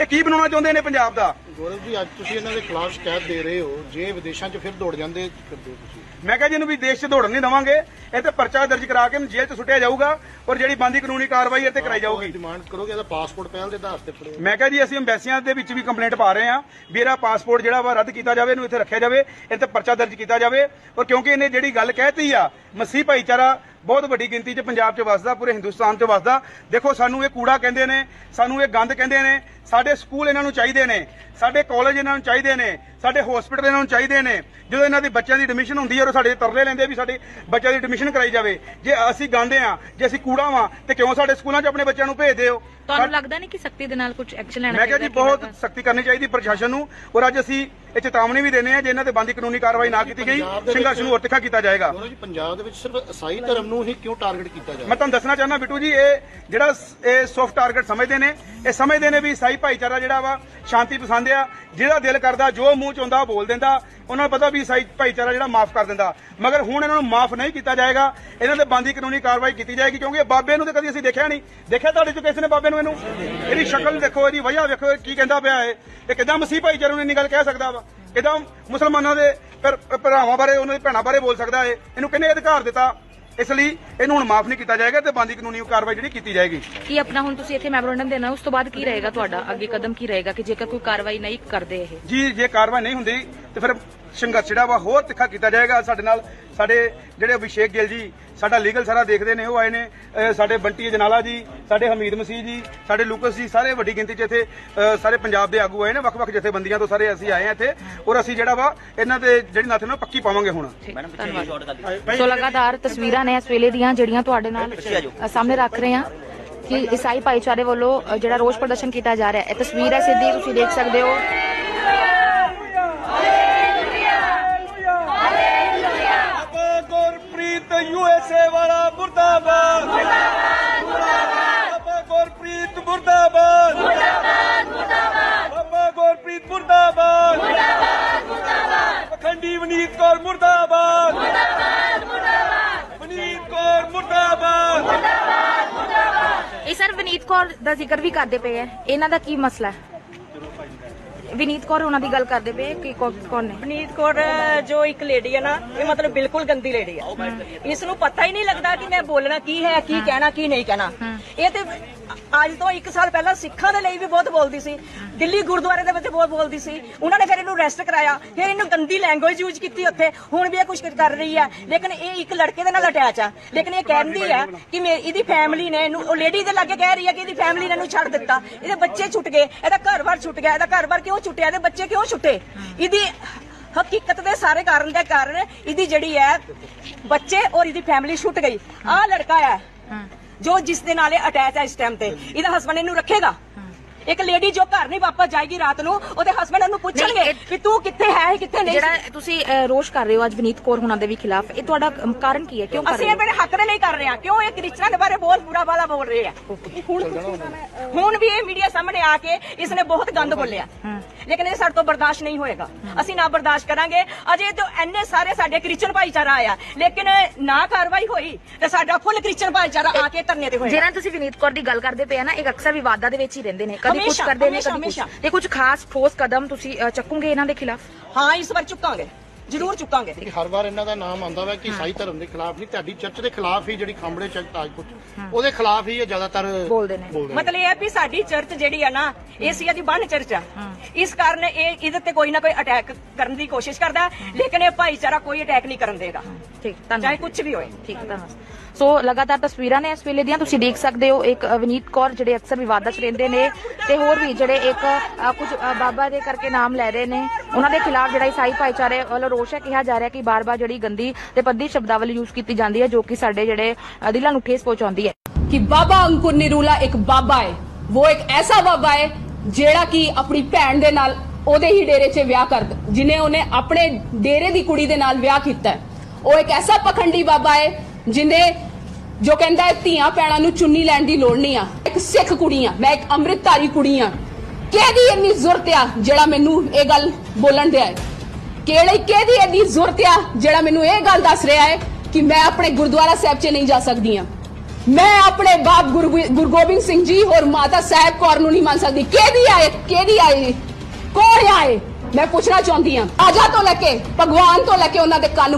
ਇਹ ਕੀ ਬਣਾਉਣਾ ਚਾਹੁੰਦੇ ਨੇ ਪੰਜਾਬ ਦਾ? ਗੌਰਵ ਜੀ ਅੱਜ ਤੁਸੀਂ ਇਹਨਾਂ ਦੇ ਖਿਲਾਫ ਸ਼ਿਕਾਇਤ ਦੇ ਰਹੇ ਹੋ। ਜੇ ਵਿਦੇਸ਼ਾਂ 'ਚ ਫਿਰ ਦੌੜ ਜਾਂਦੇ ਕਰਦੇ ਹੋ ਤੁਸੀਂ। ਮੈਂ ਕਿਹਾ ਜੀ ਇਹਨੂੰ ਵੀ ਦੇਸ਼ 'ਚ ਦੌੜਨ ਨਹੀਂ ਦੇਵਾਂਗੇ। ਇਹ ਤੇ ਪਰਚਾ ਦਰਜ ਕਰਾ ਕੇ ਜੇਲ੍ਹ 'ਚ ਸੁੱਟਿਆ ਜਾਊਗਾ ਔਰ ਜਿਹੜੀ ਬੰਦੀ ਕਾਨੂੰਨੀ ਕਾਰਵਾਈ ਇਹ ਤੇ ਕਰਾਈ ਜਾਊਗੀ। ਡਿਮਾਂਡ ਕਰੋਗੇ ਇਹਦਾ ਪਾਸਪੋਰਟ ਪਹਿਲ ਦੇ ਆਧਾਰ ਤੇ ਫੜੋ ਮੈਂ ਕਿਹਾ ਜੀ ਅਸੀਂ ਅੰਬੈਸੀਆਂ ਦੇ ਵਿੱਚ ਵੀ ਕੰਪਲੇਂਟ ਪਾ ਰਹੇ ਹਾਂ ਵੀ ਇਹਦਾ ਪਾਸਪੋਰਟ ਜਿਹੜਾ ਵਾ ਰੱਦ ਕੀਤਾ ਜਾਵੇ ਇਹਨੂੰ ਇੱਥੇ ਰੱਖਿਆ ਜਾਵੇ ਇਹ ਤੇ ਪਰਚਾ ਦਰਜ ਕੀਤਾ ਜਾਵੇ। ਔਰ ਕਿਉਂਕਿ ਇਹਨੇ ਜਿਹੜੀ ਗੱਲ ਕਹਿਤੀ ਆ ਮਸੀਹ ਭਾਈਚਾਰਾ ਬਹੁਤ ਵੱਡੀ ਗਿਣਤੀ 'ਚ ਪੰਜਾਬ 'ਚ ਵਸਦਾ ਪੂਰੇ ਹਿੰਦੁਸਤਾਨ 'ਚ ਵਸਦਾ। ਦੇਖੋ ਸਾਨੂੰ ਇਹ ਕੂੜਾ ਕਹਿੰਦੇ ਨੇ ਸਾਨੂੰ ਇਹ ਗੰਦ ਕਹਿੰਦੇ ਨੇ ਸਾਡੇ ਸਕੂਲ ਇਹਨਾਂ ਨੂੰ ਚਾਹੀਦੇ ਨੇ ਸਾਡੇ ਕਾਲਜ ਇਹਨਾਂ ਨੂੰ ਚਾਹੀਦੇ ਨੇ ਸਾਡੇ ਹਸਪੀਟਲ ਇਹਨਾਂ ਨੂੰ ਚਾਹੀਦੇ ਨੇ। ਜਦੋਂ ਇਹਨਾਂ ਦੇ ਬੱਚਿਆਂ ਦੀ ਐਡਮਿਸ਼ਨ ਹੁੰਦੀ ਹੈ ਉਹ ਸਾਡੇ ਤਰਲੇ ਲੈਂਦੇ ਵੀ ਸਾਡੇ ਬੱਚਿਆਂ ਦੀ ਐਡਮਿਸ਼ਨ ਕਰਾਈ ਜਾਵੇ। ਜੇ ਅਸੀਂ ਗੰਦੇ ਆ ਜੇ ਅਸੀਂ ਕੂੜਾ ਵਾਂ ਤੇ ਕਿਉਂ ਸਾਡੇ ਸਕੂਲਾਂ 'ਚ ਆਪਣੇ ਬੱਚਿਆਂ ਨੂੰ ਭੇਜਦੇ ਹੋ? ਤੁਹਾਨੂੰ ਲੱਗਦਾ ਨਹੀਂ ਕਿ ਸਖਤੀ ਦੇ ਨਾਲ ਕੁਝ ਐਕਸ਼ਨ ਲੈਣਾ ਮੈਂ ਕਿਹਾ ਜੀ ਬਹੁਤ ਸਖਤੀ ਕਰਨੀ ਚਾਹੀਦੀ ਪ੍ਰਸ਼ਾਸਨ ਨੂੰ ਔਰ ਅੱਜ ਅਸੀਂ ਇਹ ਚੇਤਾਵਨੀ ਵੀ ਦਿੰਦੇ ਹਾਂ ਜੇ ਇਹਨਾਂ ਤੇ ਬੰਦੀ ਕਾਨੂੰਨੀ ਕਾਰਵਾਈ ਨਾ ਕੀਤੀ ਗਈ ਪੰਜਾਬ ਦੇ ਵਿੱਚ- ਸੰਘਰਸ਼ ਨੂੰ ਹੋਰ ਤਿੱਖਾ ਕੀਤਾ ਜਾਏਗਾ। ਗੌਰਵ ਜੀ ਪੰਜਾਬ ਦੇ ਵਿੱਚ ਸਿਰਫ ਈਸਾਈ ਧਰਮ ਨੂੰ ਹੀ ਕਿਉਂ ਟਾਰਗੇਟ ਕੀਤਾ ਜਾਂਦਾ ਮੈਂ ਤੁਹਾਨੂੰ ਦੱਸਣਾ ਚਾਹੁੰਦਾ ਬਿੱਟੂ ਜੀ ਇਹ ਜਿਹੜਾ ਸ- ਇਹ ਸੌਫਟ ਟਾਰਗੇਟ ਸਮਝਦੇ ਨੇ ਇਹ ਸਮਝਦੇ ਨੇ ਵੀ ਈਸਾਈ ਭਾਈਚਾਰਾ ਜਿਹੜਾ ਵਾ ਸ਼ਾਂਤੀ ਪਸੰਦ ਆ ਜਿਹੜਾ ਦਿਲ ਕਰਦਾ ਜੋ ਮੂੰਹ ਚ ਆਉਂਦਾ ਉਹ ਬੋਲ ਦਿੰਦਾ ਉਹਨਾਂ ਨੂੰ ਪਤਾ ਵੀ ਈਸਾਈ ਭਾਈਚਾਰਾ ਜਿਹੜਾ ਮਾਫ ਕਰ ਦਿੰਦਾ। ਮਗਰ ਹੁਣ ਇਹਨਾਂ ਨੂੰ ਮਾਫ ਨਹੀਂ ਕੀਤਾ ਜਾਏਗਾ। ਇਹਨਾਂ ਤੇ ਬੰਦੀ ਕਾਨੂੰਨੀ ਕਾਰਵਾਈ ਕੀਤੀ ਜਾਏਗੀ ਕਿਉਂਕਿ ਬਾਬੇ ਨੂੰ ਤੇ ਕਦੀ ਅਸੀਂ ਦੇਖਿਆ ਨਹੀਂ। ਦੇਖਿਆ ਤੁਹਾਡੇ ਚੋਂ ਕਿਸੇ ਨੇ ਬਾਬੇ ਨੂੰ ਇਹਨੂੰ? ਇਹਦੀ ਸ਼ਕਲ ਦੇਖੋ, ਇਹਦੀ ਵਜ੍ਹਾ ਵੇਖੋ, ਇਹ ਕੀ ਕਹਿੰਦਾ ਪਿਆ ਇਹ। ਇਹ ਕਿਦਾਂ ਮਸੀਹ ਭਾਈਚਾਰੇ ਨੂੰ ਇੰਨੀ ਗੱਲ ਕਹਿ ਸਕਦਾ ਵਾ? ਕਿਦਾਂ ਮੁਸਲਮਾਨਾਂ ਦੇ ਭਰਾਵਾਂ ਬਾਰੇ, ਉਹਨਾਂ ਦੇ ਭੈਣਾਂ ਬਾਰੇ ਬੋਲ ਸਕਦਾ ਹੈ ਇਹਨੂੰ ਕਿੰਨੇ ਅਧਿਕਾਰ ਦਿੱਤਾ? ਇਸ ਲਈ ਇਹਨੂੰ ਹੁਣ ਮਾਫ ਨਹੀਂ ਕੀਤਾ ਜਾਏਗਾ ਤੇ ਬੰਦੀ ਕਾਨੂੰਨੀ ਕਾਰਵਾਈ ਜਿਹੜੀ ਕੀਤੀ ਜਾਏਗੀ। ਕੀ ਆਪਣਾ ਹੁਣ ਤੁਸੀਂ ਇੱਥੇ ਮੈਮੋਰੰਡਮ ਦੇਣਾ ਉਸ ਤੋਂ ਬਾਅਦ ਕੀ ਰਹੇਗਾ ਤੁਹਾਡਾ? ਅੱਗੇ ਕਦਮ ਕੀ ਰਹੇਗਾ ਕਿ ਜੇਕਰ ਕੋਈ ਕਾਰਵਾਈ ਨਹੀਂ ਕਰਦੇ ਇਹ? ਜੀ ਜੇ ਕਾਰਵਾਈ ਨਹੀਂ ਹੁੰਦੀ ਤੇ ਫਿਰ ਸੰਘਰਸ਼ ਜਿਹੜਾ ਵਾ ਹੋਰ ਤਿੱਖਾ ਕੀਤਾ ਜਾਏਗਾ ਸਾਡੇ ਨਾਲ ਸਾਡੇ ਜਿਹੜੇ ਅਭਿਸ਼ੇਕ ਗਿੱਲ ਜੀ ਸਾਡਾ ਲੀਗਲ ਸਾਰਾ ਦੇਖਦੇ ਨੇ, ਉਹ ਆਏ ਨੇ ਸਾਡੇ ਬੰਟੀ ਜਨਾਲਾ ਜੀ, ਸਾਡੇ ਹਮੀਦ ਮਸੀਹ ਜੀ, ਸਾਡੇ ਲੂਕਸ ਜੀ, ਸਾਰੇ ਵੱਡੀ ਗਿਣਤੀ 'ਚ ਇੱਥੇ ਸਾਰੇ ਪੰਜਾਬ ਦੇ ਆਗੂ ਆਏ ਨੇ, ਵੱਖ-ਵੱਖ ਜਥੇਬੰਦੀਆਂ ਤੋਂ ਸਾਰੇ ਅਸੀਂ ਆਏ ਆ ਇੱਥੇ, ਔਰ ਅਸੀਂ ਜਿਹੜਾ ਵਾ, ਇਹਨਾਂ ਤੇ ਜਿਹੜੀ ਨੱਥ ਨਾ ਪੱਕੀ ਪਾਵਾਂਗੇ ਹੁਣ। ਧੰਨਵਾਦ। ਸੋ ਲਗਾਤਾਰ ਤਸਵੀਰਾਂ ਨੇ ਇਸ ਵੇਲੇ ਦੀਆਂ, ਜਿਹੜੀਆਂ ਤੁਹਾਡੇ ਨਾਲ ਸਾਹਮਣੇ ਰੱਖ ਰਹੇ ਹਾਂ, ਕਿ ਈਸਾਈ ਭਾਈਚਾਰੇ ਵੱਲੋਂ ਜਿਹੜਾ ਰੋਸ ਪ੍ਰਦਰਸ਼ਨ ਕੀਤਾ ਜਾ ਰਿਹਾ ਹੈ, ਇਹ ਤਸਵੀਰ ਹੈ ਸਿੱਧੀ, ਤੁਸੀਂ ਦੇਖ ਸਕਦੇ ਹੋ ਬਾਬਾ ਗੁਰਪ੍ਰੀਤ ਯੂਐਸਏ ਵਾਲਾ ਮੁਰਦਾਬਾਦ। ਮੁਰਦਾਬਾਦ ਮੁਰਦਾਬਾਦ ਬਾਬਾ ਗੁਰਪ੍ਰੀਤ ਮੁਰਦਾਬਾਦ। ਮੁਰਦਾਬਾਦ ਮੁਰਦਾਬਾਦ ਬਾਬਾ ਗੁਰਪ੍ਰੀਤ ਮੁਰਦਾਬਾਦ। ਮੁਰਦਾਬਾਦ ਮੁਰਦਾਬਾਦ ਪਖੰਡੀ ਵਨੀਤ ਕੌਰ ਮੁਰਦਾਬਾਦ। ਮੁਰਦਾਬਾਦ ਮੁਰਦਾਬਾਦ ਵਨੀਤ ਕੌਰ ਮੁਰਦਾਬਾਦ। ਇਹ ਸਰ ਵਿਨੀਤ ਕੌਰ ਦਾ ਜ਼ਿਕਰ ਵੀ ਕਰਦੇ ਪਏ ਹੈ ਇਹਨਾਂ ਦਾ ਕੀ ਮਸਲਾ ਹੈ? ਵਿਨੀਤ ਕੌਰ ਉਹਨਾਂ ਦੀ ਗੱਲ ਕਰਦੇ ਪਏ ਕਿ ਕੌ- ਕੌਣ ਨੇ? ਪਨੀਤ ਕੌਰ ਜੋ ਇੱਕ ਲੇਡੀ ਹੈ ਨਾ ਇਹ ਮਤਲਬ ਬਿਲਕੁਲ ਗੰਦੀ ਲੇਡੀ ਹੈ ਇਸ ਨੂੰ ਪਤਾ ਹੀ ਨਹੀਂ ਲੱਗਦਾ ਕਿ ਮੈਂ ਬੋਲਣਾ ਕੀ ਹੈ ਕੀ ਕਹਿਣਾ ਕੀ ਨਹੀਂ ਕਹਿਣਾ। ਇਹ ਤੇ ਅੱਜ ਤੋਂ 1 ਸਾਲ ਪਹਿਲਾਂ ਸਿੱਖਾਂ ਦੇ ਲਈ ਵੀ ਬਹੁਤ ਬੋਲਦੀ ਸੀ। ਦਿੱਲੀ ਗੁਰਦੁਆਰੇ ਦੇ ਵਿੱਚ ਬਹੁਤ ਬੋਲਦੀ ਸੀ। ਉਹਨਾਂ ਨੇ ਫਿਰ ਇਹਨੂੰ ਅਰੈਸਟ ਕਰਾਇਆ। ਫਿਰ ਇਹਨੂੰ ਗੰਦੀ ਲੈਂਗੁਏਜ ਯੂਜ਼ ਕੀਤੀ ਉੱਥੇ। ਹੁਣ ਵੀ ਇਹ ਕੁਝ ਕਰ ਰਹੀ ਹੈ। ਲੇਕਿਨ ਇਹ ਇੱਕ ਲੜਕੇ ਦੇ ਨਾਲ ਅਟੈਚ ਆ। ਲੇਕਿਨ ਇਹ ਕਹਿੰਦੀ ਹੈ ਕਿ ਮੇ ਇਹਦੀ ਫੈਮਿਲੀ ਨੇ ਇਹਨੂੰ ਉਹ ਲੇਡੀ ਦੇ ਲਾਗੇ ਕਹਿ ਰਹੀ ਹੈ ਕਿ ਇਹਦੀ ਫੈਮਿਲੀ ਨੇ ਇਹਨੂੰ ਛੱਡ ਦਿੱਤਾ। ਇਹਦੇ ਬੱਚੇ ਛੁੱਟ ਗਏ। ਇਹਦਾ ਘਰ-ਬਾਰ ਛੁੱਟ ਗਿਆ। ਇਹਦਾ ਘਰ-ਬਾਰ ਕਿਉਂ ਛੁੱਟਿਆ? ਇਹਦੇ ਬੱਚੇ ਕਿਉਂ ਛੁੱਟੇ? ਇਹਦੀ ਹਕੀਕਤ ਦੇ ਸਾਰੇ ਕਾਰਨ ਦੇ ਕਾਰਨ ਇਹਦੀ ਜਿਹੜੀ ਹੈ ਬੱਚੇ ਔਰ ਇਹਦੀ ਫੈਮਿਲੀ ਛੁੱਟ ਗਈ। ਆਹ ਲੜਕਾ ਹੈ। ਜੋ ਜਿਸ ਦੇ ਨਾਲ ਇਹ ਅਟੈਚ ਹੈ ਇਸ ਟਾਈਮ ਤੇ ਇਹਦਾ ਹਸਬੰਡ ਇਹਨੂੰ ਰੱਖੇਗਾ? ਇੱਕ ਲੇਡੀ ਜੋ ਘਰ ਨਹੀਂ ਵਾਪਸ ਜਾਏਗੀ ਰਾਤ ਨੂੰ ਉਹਦੇ ਹਸਬੰਡ ਉਹਨੂੰ ਪੁੱਛਣਗੇ ਕਿ ਤੂੰ ਕਿੱਥੇ ਹੈ ਕਿੱਥੇ ਨਹੀਂ ਜਿਹੜਾ ਤੁਸੀਂ ਰੋਸ਼ ਕਰ ਰਹੇ ਹੋ ਅੱਜ ਵਿਨੀਤ ਕੌਰ ਹੁਣਾਂ ਦੇ ਵੀ ਖਿਲਾਫ ਇਹ ਤੁਹਾਡਾ ਕਾਰਨ ਕੀ ਹੈ? ਕਿਉਂ ਕਰ ਅਸੀਂ ਰਹੇ ਇਹ ਹੱਕ ਦੇ ਲਈ ਕਰ ਰਹੇ ਹਾਂ। ਕਿਉਂ ਇਹ ਕ੍ਰਿਸਚਨਾਂ ਦੇ ਬਾਰੇ ਬਹੁਤ ਬੁਰਾ ਬਾਲਾ ਬੋਲ ਰਹੇ ਆ? ਹੁਣ ਵੀ ਇਹ ਮੀਡੀਆ ਸਾਹਮਣੇ ਆ ਕੇ ਇਸਨੇ ਬਹੁਤ ਗੰਦ ਬੋਲਿਆ। ਲੇਕਿਨ ਇਹ ਸਾਡੇ ਤੋਂ ਬਰਦਾਸ਼ਤ ਨਹੀਂ ਹੋਏਗਾ। ਅਸੀਂ ਨਾ ਬਰਦਾਸ਼ਤ ਕਰਾਂਗੇ। ਅਜੇ ਤਾਂ ਇੰਨੇ ਸਾਰੇ ਸਾਡੇ ਕ੍ਰਿਸਚਨ ਭਾਈਚਾਰਾ ਆਇਆ। ਲੇਕਿਨ ਨਾ ਕਾਰਵਾਈ ਹੋਈ ਤੇ ਸਾਡਾ ਫੁੱਲ ਕ੍ਰਿਸਚਨ ਭਾਈਚਾਰਾ ਆ ਕੇ ਧਰਨੇ ਤੇ ਹੋਏਗਾ। ਜਿਹੜਾ ਤੁਸੀਂ ਵਿਨੀਤ ਕੌਰ ਦੀ ਗੱਲ ਕਰਦੇ ਪਏ ਆ ਨਾ ਇਹ ਅਕਸਰ ਵਿਵਾਦਾਂ ਦੇ ਵਿੱਚ ਹੀ ਰਹਿੰਦੇ ਨੇ। ਕਦੀ ਕੁਝ ਕਰਦੇ ਨੇ ਕਦੀ ਕੁਝ। ਤੇ ਕੁਝ ਖਾਸ ਠੋਸ ਕਦਮ ਤੁਸੀਂ ਚੱਕੋਗੇ ਇਹਨਾਂ ਦੇ ਖਿਲਾਫ? ਹਾਂ ਇਸ ਵਾਰ ਚੁੱਕਾਂਗੇ। ਜ਼ਰੂਰ ਚੁੱਕਾਂਗੇ। ਕਿ ਹਰ ਵਾਰ ਇਹਨਾਂ ਦਾ ਨਾਮ ਆਉਂਦਾ ਵਾ ਕਿ ਈਸਾਈ ਧਰਮ ਦੇ ਖਿਲਾਫ ਨਹੀਂ ਤੁਹਾਡੀ ਚਰਚ ਦੇ ਖਿਲਾਫ ਹੀ ਜਿਹੜੀ ਖਾਂਬੜੇ ਚੱਕ ਤਾਜਪੁਰ ਉਹਦੇ ਖਿਲਾਫ ਹੀ ਇਹ ਜ਼ਿਆਦਾਤਰ ਬੋਲਦੇ ਨੇ। ਮਤਲਬ ਇਹ ਹੈ ਵੀ ਸਾਡੀ ਚਰਚ ਜਿਹੜੀ ਆ ਨਾ ਏਸੀਆ ਦੀ ਬੰਨ ਚਰਚ ਆ। ਇਸ ਕਾਰਨ ਇਹ ਇਹਦੇ ਤੇ ਕੋਈ ਨਾ ਕੋਈ ਅਟੈਕ ਕਰਨ ਦੀ ਕੋਸ਼ਿਸ਼ ਕਰਦਾ ਲੇਕਿਨ ਇਹ ਭਾਈਚਾਰਾ ਕੋਈ ਅਟੈਕ ਨਹੀਂ ਕਰਨ ਦੇਗਾ। ਠੀਕ ਚਾਹੇ ਕੁਝ ਵੀ ਹੋਏ। ਠੀਕ ਧੰਨਵਾਦ। ਸੋ ਲਗਾਤਾਰ ਤਸਵੀਰਾਂ ਨੇ ਇਸ ਵੇਲੇ ਦੀਆਂ। ਤੁਸੀਂ ਦੇਖ ਸਕਦੇ ਹੋ ਇੱਕ ਵਿਨੀਤ ਕੌਰ ਜਿਹੜੇ ਅਕਸਰ ਵਿਵਾਦਾਂ 'ਚ ਰਹਿੰਦੇ ਨੇ ਤੇ ਹੋਰ ਵੀ ਜਿਹੜੇ ਇੱਕ ਕੁਝ ਬਾਬਾ ਦੇ ਕਰਕੇ ਨਾਮ ਲੈ ਰਹੇ ਨੇ। ਉਹਨਾਂ ਦੇ ਖਿਲਾਫ ਜਿਹੜਾ ਈਸਾਈ ਭਾਈਚਾਰੇ ਵੱਲੋਂ ਰੋਸ਼ ਹੈ, ਕਿਹਾ ਜਾ ਰਿਹਾ ਕਿ ਬਾਰ-ਬਾਰ ਜਿਹੜੀ ਗੰਦੀ ਤੇ ਪੱਦੀ ਸ਼ਬਦਾਵਲੀ ਯੂਜ਼ ਕੀਤੀ ਜਾਂਦੀ ਹੈ, ਜੋ ਕਿ ਸਾਡੇ ਜਿਹੜੇ ਦਿਲਾਂ ਨੂੰ ਠੇਸ ਪਹੁੰਚਾਉਂਦੀ ਹੈ। ਕਿ ਬਾਬਾ ਅੰਕੁਰ ਨਿਰੂਲਾ ਇੱਕ ਬਾਬਾ ਹੈ। ਉਹ ਇੱਕ ਐਸਾ ਬਾਬਾ ਹੈ, ਜਿਹੜਾ ਕਿ ਆਪਣੀ ਭੈਣ ਦੇ ਨਾਲ ਉਹਦੇ ਹੀ ਡੇਰੇ 'ਚ ਵਿਆਹ ਕਰ ਜਿਨੇ ਉਹਨੇ ਆਪਣੇ ਡੇਰੇ ਦੀ ਕੁੜੀ ਦੇ ਨਾਲ ਵਿਆਹ ਕੀਤਾ ਉਹ ਇੱਕ ਐਸਾ ਪਖੰਡੀ ਬਾਬਾ ਹੈ ਜਿਨੇ ਜੋ ਕਹਿੰਦਾ ਹੈ, ਧੀਆਂ ਪੈਣਾ ਨੂੰ ਚੁੰਨੀ ਲੈਣ ਦੀ ਲੋੜ ਨਹੀਂ ਆ। ਇੱਕ ਸਿੱਖ ਕੁੜੀ ਆ, ਮੈਂ ਇੱਕ ਅੰਮ੍ਰਿਤਧਾਰੀ ਕੁੜੀ ਆ। ਕਿਹਦੀ ਇੰਨੀ ਜ਼ਰੂਰਤ ਆ ਜਿਹੜਾ ਮੈਨੂੰ ਇਹ ਗੱਲ ਬੋਲਣ ਦਿਆ ਹੈ? ਕਿਹੜੀ ਕਿਹਦੀ ਇੰਨੀ ਜ਼ਰੂਰਤ ਆ ਜਿਹੜਾ ਮੈਨੂੰ ਇਹ ਗੱਲ ਦੱਸ ਰਿਹਾ ਹੈ ਕਿ ਮੈਂ ਆਪਣੇ ਗੁਰਦੁਆਰਾ ਸਾਹਿਬ 'ਚ ਨਹੀਂ ਜਾ ਸਕਦੀ ਆ? ਮੈਂ ਆਪਣੇ ਬਾਪ ਗੁਰੂ ਗੁਰੂ ਗੋਬਿੰਦ ਸਿੰਘ ਜੀ ਔਰ ਮਾਤਾ ਸਾਹਿਬ ਕੌਰ ਨੂੰ ਨਹੀਂ ਮੰਨ ਸਕਦੀ। ਕਿਹਦੀ ਆਏ ਕਿਹਦੀ ਆਏ ਕੌਣ ਆਏ ਮੈਂ ਪੁੱਛਣਾ ਚਾਹੁੰਦੀ ਆ। ਆਜਾ ਤੋਂ ਲੈ ਕੇ, ਭਗਵਾਨ ਤੋਂ ਲੈ ਕੇ ਉਹਨਾਂ ਦੇ ਕੰਨ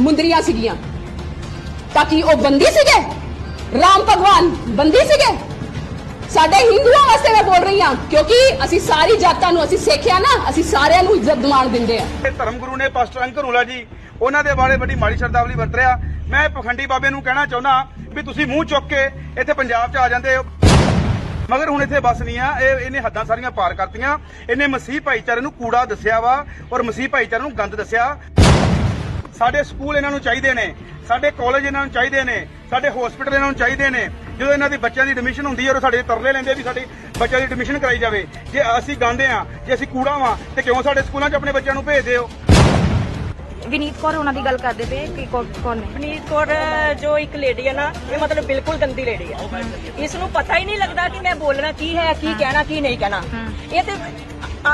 ਮੁੰਦਰੀਆਂ ਸੀਗੀਆਂ। ਤਾਂ ਕਿ ਉਹ ਬੰਦੀ ਸੀਗੇ ਰਾਮ ਭਗਵਾਨ ਬੰਦੀ ਸੀਗੇ ਸਾਡੇ ਹਿੰਦੂਆਂ ਵਾਸਤੇ ਮੈਂ ਬੋਲ ਰਹੀ ਹਾਂ ਕਿਉਂਕਿ ਅਸੀਂ ਸਾਰੀ ਜਾਤਾਂ ਨੂੰ ਅਸੀਂ ਸਿੱਖਿਆ ਨਾ ਅਸੀਂ ਸਾਰਿਆਂ ਨੂੰ ਇੱਜ਼ਤ ਦਿਵਾਣ ਦਿੰਦੇ ਆ ਇਹ ਧਰਮ ਗੁਰੂ ਨੇ ਪਾਸਟਰ ਅੰਕਰੂਲਾ ਜੀ ਉਹਨਾਂ ਦੇ ਬਾਰੇ ਬੜੀ ਮਾੜੀ ਸ਼ਰਦਾਵਲੀ ਵਰਤ ਰਿਹਾ ਮੈਂ ਪਖੰਡੀ ਬਾਬੇ ਨੂੰ ਕਹਿਣਾ ਚਾਹੁੰਦਾ ਵੀ ਤੁਸੀਂ ਮੂੰਹ ਚੁੱਕ ਕੇ ਇੱਥੇ ਪੰਜਾਬ 'ਚ ਆ ਜਾਂਦੇ ਹੋ ਮਗਰ ਹੁਣ ਇੱਥੇ ਬਸ ਨਹੀਂ ਆ ਇਹ ਇਹਨੇ ਹੱਦਾਂ ਸਾਰੀਆਂ ਪਾਰ ਕਰਤੀਆਂ ਇਹਨੇ ਮਸੀਹ ਭਾਈਚਾਰੇ ਨੂੰ ਕੂੜਾ ਦੱਸਿਆ ਵਾ ਔਰ ਮਸੀਹ ਭਾਈਚਾਰੇ ਨੂੰ ਗੰਦ ਦੱਸਿਆ ਸਾਡੇ ਸਕੂਲ ਇਹਨਾਂ ਨੂੰ ਚਾਹੀਦੇ ਨੇ ਸਾਡੇ ਕਾਲਜ ਇਹਨਾਂ ਨੂੰ ਚਾਹੀਦੇ ਨੇ ਸਾਡੇ ਹਸਪੀਟਲ ਇਹਨਾਂ ਨੂੰ ਚਾਹੀਦੇ ਨੇ। ਜਦੋਂ ਇਹਨਾਂ ਦੇ ਬੱਚਿਆਂ ਦੀ ਐਡਮਿਸ਼ਨ ਹੁੰਦੀ ਹੈ ਔਰ ਸਾਡੇ ਤਰਲੇ ਲੈਂਦੇ ਵੀ ਸਾਡੇ ਬੱਚਿਆਂ ਦੀ ਐਡਮਿਸ਼ਨ ਕਰਾਈ ਜਾਵੇ। ਜੇ ਅਸੀਂ ਗਾਂਦੇ ਆ ਜੇ ਅਸੀਂ ਕੂੜਾ ਵਾਂ ਤੇ ਕਿਉਂ ਸਾਡੇ ਸਕੂਲਾਂ 'ਚ ਆਪਣੇ ਬੱਚਿਆਂ ਨੂੰ ਭੇਜਦੇ ਹੋ? ਵਿਨੀਤ ਕੌਰ ਉਹਨਾਂ ਦੀ ਗੱਲ ਕਰਦੇ ਪਏ ਕਿ ਕੌਣ ਕੌਣ ਨੇ? ਪਨੀਤ ਕੌਰ ਜੋ ਇੱਕ ਲੇਡੀ ਹੈ ਨਾ ਇਹ ਮਤਲਬ ਬਿਲਕੁਲ ਗੰਦੀ ਲੇਡੀ ਹੈ ਇਸ ਨੂੰ ਪਤਾ ਹੀ ਨਹੀਂ ਲੱਗਦਾ ਕਿ ਮੈਂ ਬੋਲਣਾ ਕੀ ਹੈ ਕੀ ਕਹਿਣਾ ਕੀ ਨਹੀਂ ਕਹਿਣਾ। ਇਹ ਤੇ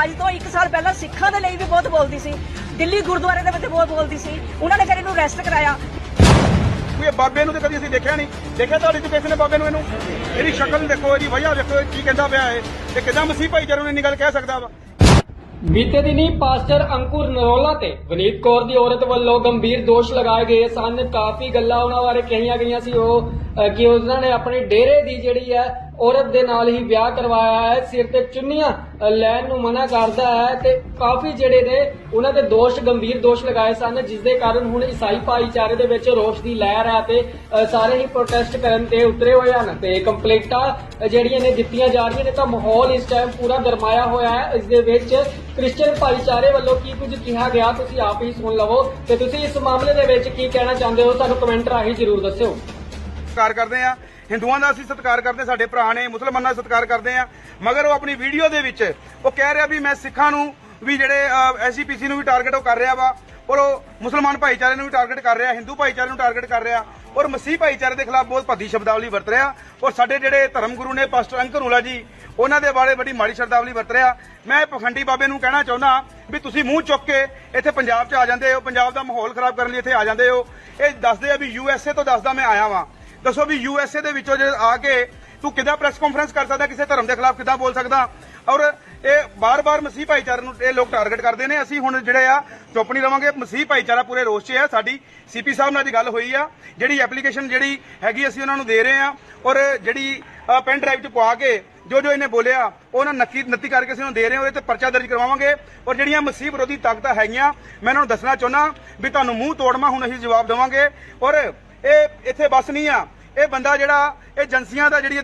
ਅੱਜ ਤੋਂ 1 ਸਾਲ ਪਹਿਲਾਂ ਸਿੱਖਾਂ ਦੇ ਲਈ ਵੀ ਬਹੁਤ ਬੋਲਦੀ ਸੀ। ਦਿੱਲੀ ਗੁਰਦੁਆਰੇ ਦੇ ਵਿੱਚ ਬਹੁਤ ਬੋਲਦੀ ਸੀ। ਉਹਨਾਂ ਨੇ ਫਿਰ ਇਹਨੂੰ ਅਰੈਸਟ ਕਰਾਇਆ। ਕੋਈ ਬਾਬੇ ਨੂੰ ਤੇ ਕਦੀ ਅਸੀਂ ਦੇਖਿਆ ਨਹੀਂ। ਦੇਖਿਆ ਤੁਹਾਡੀ ਚ ਕਿਸੇ ਨੇ ਬਾਬੇ ਨੂੰ ਇਹਨੂੰ? ਇਹਦੀ ਸ਼ਕਲ ਦੇਖੋ ਇਹਦੀ ਵਜ੍ਹਾ ਦੇਖੋ ਇਹ ਕੀ ਕਹਿੰਦਾ ਪਿਆ ਹੈ ਤੇ ਕਿਦਾਂ ਮਸੀਹ ਭਾਈਚਾਰੇ ਨੂੰ ਇੰਨੀ ਗੱਲ ਕਹਿ ਸਕਦਾ ਵਾ। ਬੀਤੇ ਦਿਨੀ ਪਾਸਟਰ ਅੰਕੁਰ ਨਰੋਲਾ ਤੇ ਵਿਨੀਤ ਕੌਰ ਦੀ ਔਰਤ ਵੱਲੋਂ ਗੰਭੀਰ ਦੋਸ਼ ਲਗਾਏ ਗਏ ਸਨ। ਕਾਫੀ ਗੱਲਾਂ ਉਹਨਾਂ ਬਾਰੇ ਕਹੀਆਂ ਗਈਆਂ ਸੀ। ਉਹ ਕਿ ਉਹਨਾਂ ਨੇ ਆਪਣੇ ਡੇਰੇ ਦੀ ਜਿਹੜੀ ਹੈ ਔਰਤ ਦੇ ਨਾਲ ਹੀ ਵਿਆਹ ਕਰਵਾਇਆ ਹੈ, ਸਿਰ ਤੇ ਚੁੰਨੀਆਂ ਲੈਣ ਨੂੰ ਮਨਾ ਕਰਦਾ ਹੈ ਤੇ ਕਾਫੀ ਜਿਹੜੇ ਨੇ, ਉਹਨਾਂ ਦੇ ਦੋਸ਼, ਗੰਭੀਰ ਦੋਸ਼ ਲਗਾਏ ਸਨ ਜਿਸ ਦੇ ਕਾਰਨ ਹੁਣ ਈਸਾਈ ਭਾਈਚਾਰੇ ਦੇ ਵਿੱਚ ਰੋਸ਼ ਦੀ ਲਹਿਰ ਹੈ ਤੇ ਸਾਰੇ ਹੀ ਪ੍ਰੋਟੈਸਟ ਕਰਨ ਤੇ ਉਤਰੇ ਹੋਏ ਹਨ ਤੇ ਕੰਪਲੇਂਟਾਂ ਜਿਹੜੀਆਂ ਨੇ ਦਿੱਤੀਆਂ ਜਾ ਰਹੀਆਂ ਨੇ ਤਾਂ ਮਾਹੌਲ ਇਸ ਟਾਈਮ ਪੂਰਾ ਗਰਮਾਇਆ ਹੋਇਆ ਹੈ, ਇਸ ਦੇ ਵਿੱਚ ਕ੍ਰਿਸਚੀਅਨ ਭਾਈਚਾਰੇ ਵੱਲੋਂ ਕੀ ਕੁਝ ਕਿਹਾ ਗਿਆ, ਤੁਸੀਂ ਆਪ ਹੀ ਸੁਣ ਲਵੋ ਤੇ ਤੁਸੀਂ ਇਸ ਮਾਮਲੇ ਦੇ ਵਿੱਚ ਕੀ ਕਹਿਣਾ ਚਾਹੁੰਦੇ ਹੋ, ਸਾਨੂੰ ਕਮੈਂਟ ਰਾਹੀਂ ਜ਼ਰੂਰ ਦੱਸਿਓ। ਸਤਿਕਾਰ ਕਰਦੇ ਆ ਹਿੰਦੂਆਂ ਦਾ ਅਸੀਂ ਸਤਿਕਾਰ ਕਰਦੇ, ਸਾਡੇ ਭਰਾ ਨੇ ਮੁਸਲਮਾਨਾਂ ਦਾ ਸਤਿਕਾਰ ਕਰਦੇ ਆ। ਮਗਰ ਉਹ ਆਪਣੀ ਵੀਡੀਓ ਦੇ ਵਿੱਚ ਉਹ ਕਹਿ ਰਿਹਾ ਵੀ ਮੈਂ ਸਿੱਖਾਂ ਨੂੰ ਵੀ ਜਿਹੜੇ ਐਸਜੀਪੀਸੀ ਨੂੰ ਵੀ ਟਾਰਗੇਟ ਉਹ ਕਰ ਰਿਹਾ ਵਾ, ਔਰ ਉਹ ਮੁਸਲਮਾਨ ਭਾਈਚਾਰੇ ਨੂੰ ਵੀ ਟਾਰਗੇਟ ਕਰ ਰਿਹਾ, ਹਿੰਦੂ ਭਾਈਚਾਰੇ ਨੂੰ ਟਾਰਗੇਟ ਕਰ ਰਿਹਾ, ਔਰ ਮਸੀਹ ਭਾਈਚਾਰੇ ਦੇ ਖਿਲਾਫ ਬਹੁਤ ਭੱਦੀ ਸ਼ਬਦਾਵਲੀ ਵਰਤ ਰਿਹਾ, ਔਰ ਸਾਡੇ ਜਿਹੜੇ ਧਰਮ ਗੁਰੂ ਨੇ ਪਾਸਟਰ ਅੰਕਰ ਅੰਕਰੂਲਾ ਜੀ, ਉਹਨਾਂ ਦੇ ਬਾਰੇ ਬੜੀ ਮਾੜੀ ਸ਼ਬਦਾਵਲੀ ਵਰਤ ਰਿਹਾ। ਮੈਂ ਪਖੰਡੀ ਬਾਬੇ ਨੂੰ ਕਹਿਣਾ ਚਾਹੁੰਦਾ ਵੀ ਤੁਸੀਂ ਮੂੰਹ ਚੁੱਕ ਕੇ ਇੱਥੇ ਪੰਜਾਬ 'ਚ ਆ ਜਾਂਦੇ ਹੋ, ਪੰਜਾਬ ਦਾ ਮਾਹੌਲ ਖਰਾਬ ਕਰਨ ਲਈ ਇੱਥੇ ਆ ਜਾਂਦੇ ਹੋ। ਇਹ ਦੱਸਦੇ ਆ ਵੀ ਯੂਐਸਏ ਤੋਂ ਦੱਸਦਾ ਮੈਂ ਆਇਆ ਵਾਂ। ਦੱਸੋ ਵੀ ਯੂਐਸਏ ਦੇ ਵਿੱਚੋਂ ਜੇ ਆ ਕੇ ਤੂੰ ਕਿੱਦਾਂ ਪ੍ਰੈਸ ਕਾਨਫਰੰਸ ਕਰ ਸਕਦਾ, ਕਿਸੇ ਧਰਮ ਦੇ ਖਿਲਾਫ ਕਿੱਦਾਂ ਬੋਲ ਸਕਦਾ? ਔਰ ਇਹ ਬਾਰ-ਬਾਰ ਮਸੀਹ ਭਾਈਚਾਰੇ ਨੂੰ ਇਹ ਲੋਕ ਟਾਰਗੇਟ ਕਰਦੇ ਨੇ। ਅਸੀਂ ਹੁਣ ਜਿਹੜੇ ਆ, ਚੁੱਪ ਨਹੀਂ ਰਵਾਂਗੇ। ਮਸੀਹ ਭਾਈਚਾਰਾ ਪੂਰੇ ਰੋਸ 'ਚ ਆ ਸਾਡੀ ਸੀਪੀ ਸਾਹਿਬ ਨਾਲ ਦੀ ਗੱਲ ਹੋਈ ਆ। ਜਿਹੜੀ ਐਪਲੀਕੇਸ਼ਨ ਜਿਹੜੀ ਹੈਗੀ ਅਸੀਂ ਉਹਨਾਂ ਨੂੰ ਦੇ ਰਹੇ ਆ। ਔਰ ਜਿਹੜੀ ਪੈਨ ਡਰਾਈਵ 'ਚ ਪਵਾ ਕੇ ਜੋ ਜੋ ਇਹਨੇ ਬੋਲਿਆ ਉਹਨਾਂ ਨੱਕੀ ਨੱਤੀ ਕਰਕੇ ਅਸੀਂ ਉਹਨੂੰ ਦੇ ਰਹੇ ਹਾਂ। ਉਹਦੇ ਤੇ ਪਰਚਾ ਦਰਜ ਕਰਵਾਵਾਂਗੇ। ਔਰ ਜਿਹੜੀਆਂ ਮਸੀਹ ਵਿਰੋਧੀ ਤਾਕਤਾਂ ਹੈਗੀਆਂ, ਮੈਂ ਉਹਨਾਂ ਨੂੰ ਦੱਸਣਾ ਚਾਹੁੰਦਾ ਵੀ ਤੁਹਾਨੂੰ ਮੂੰਹ ਤੋੜਮਾ, ਹੁਣ ਅਸੀਂ ਜਵਾਬ ਦੇਵਾਂਗੇ। ਔਰ ਇਹ ਇੱਥੇ ਬਸ ਨਹੀਂ ਆ। ਇਹ ਬੰਦਾ ਜਿਹੜਾ, ਇਹ ਏਜੰਸੀਆਂ ਦਾ ਜਿਹੜੀ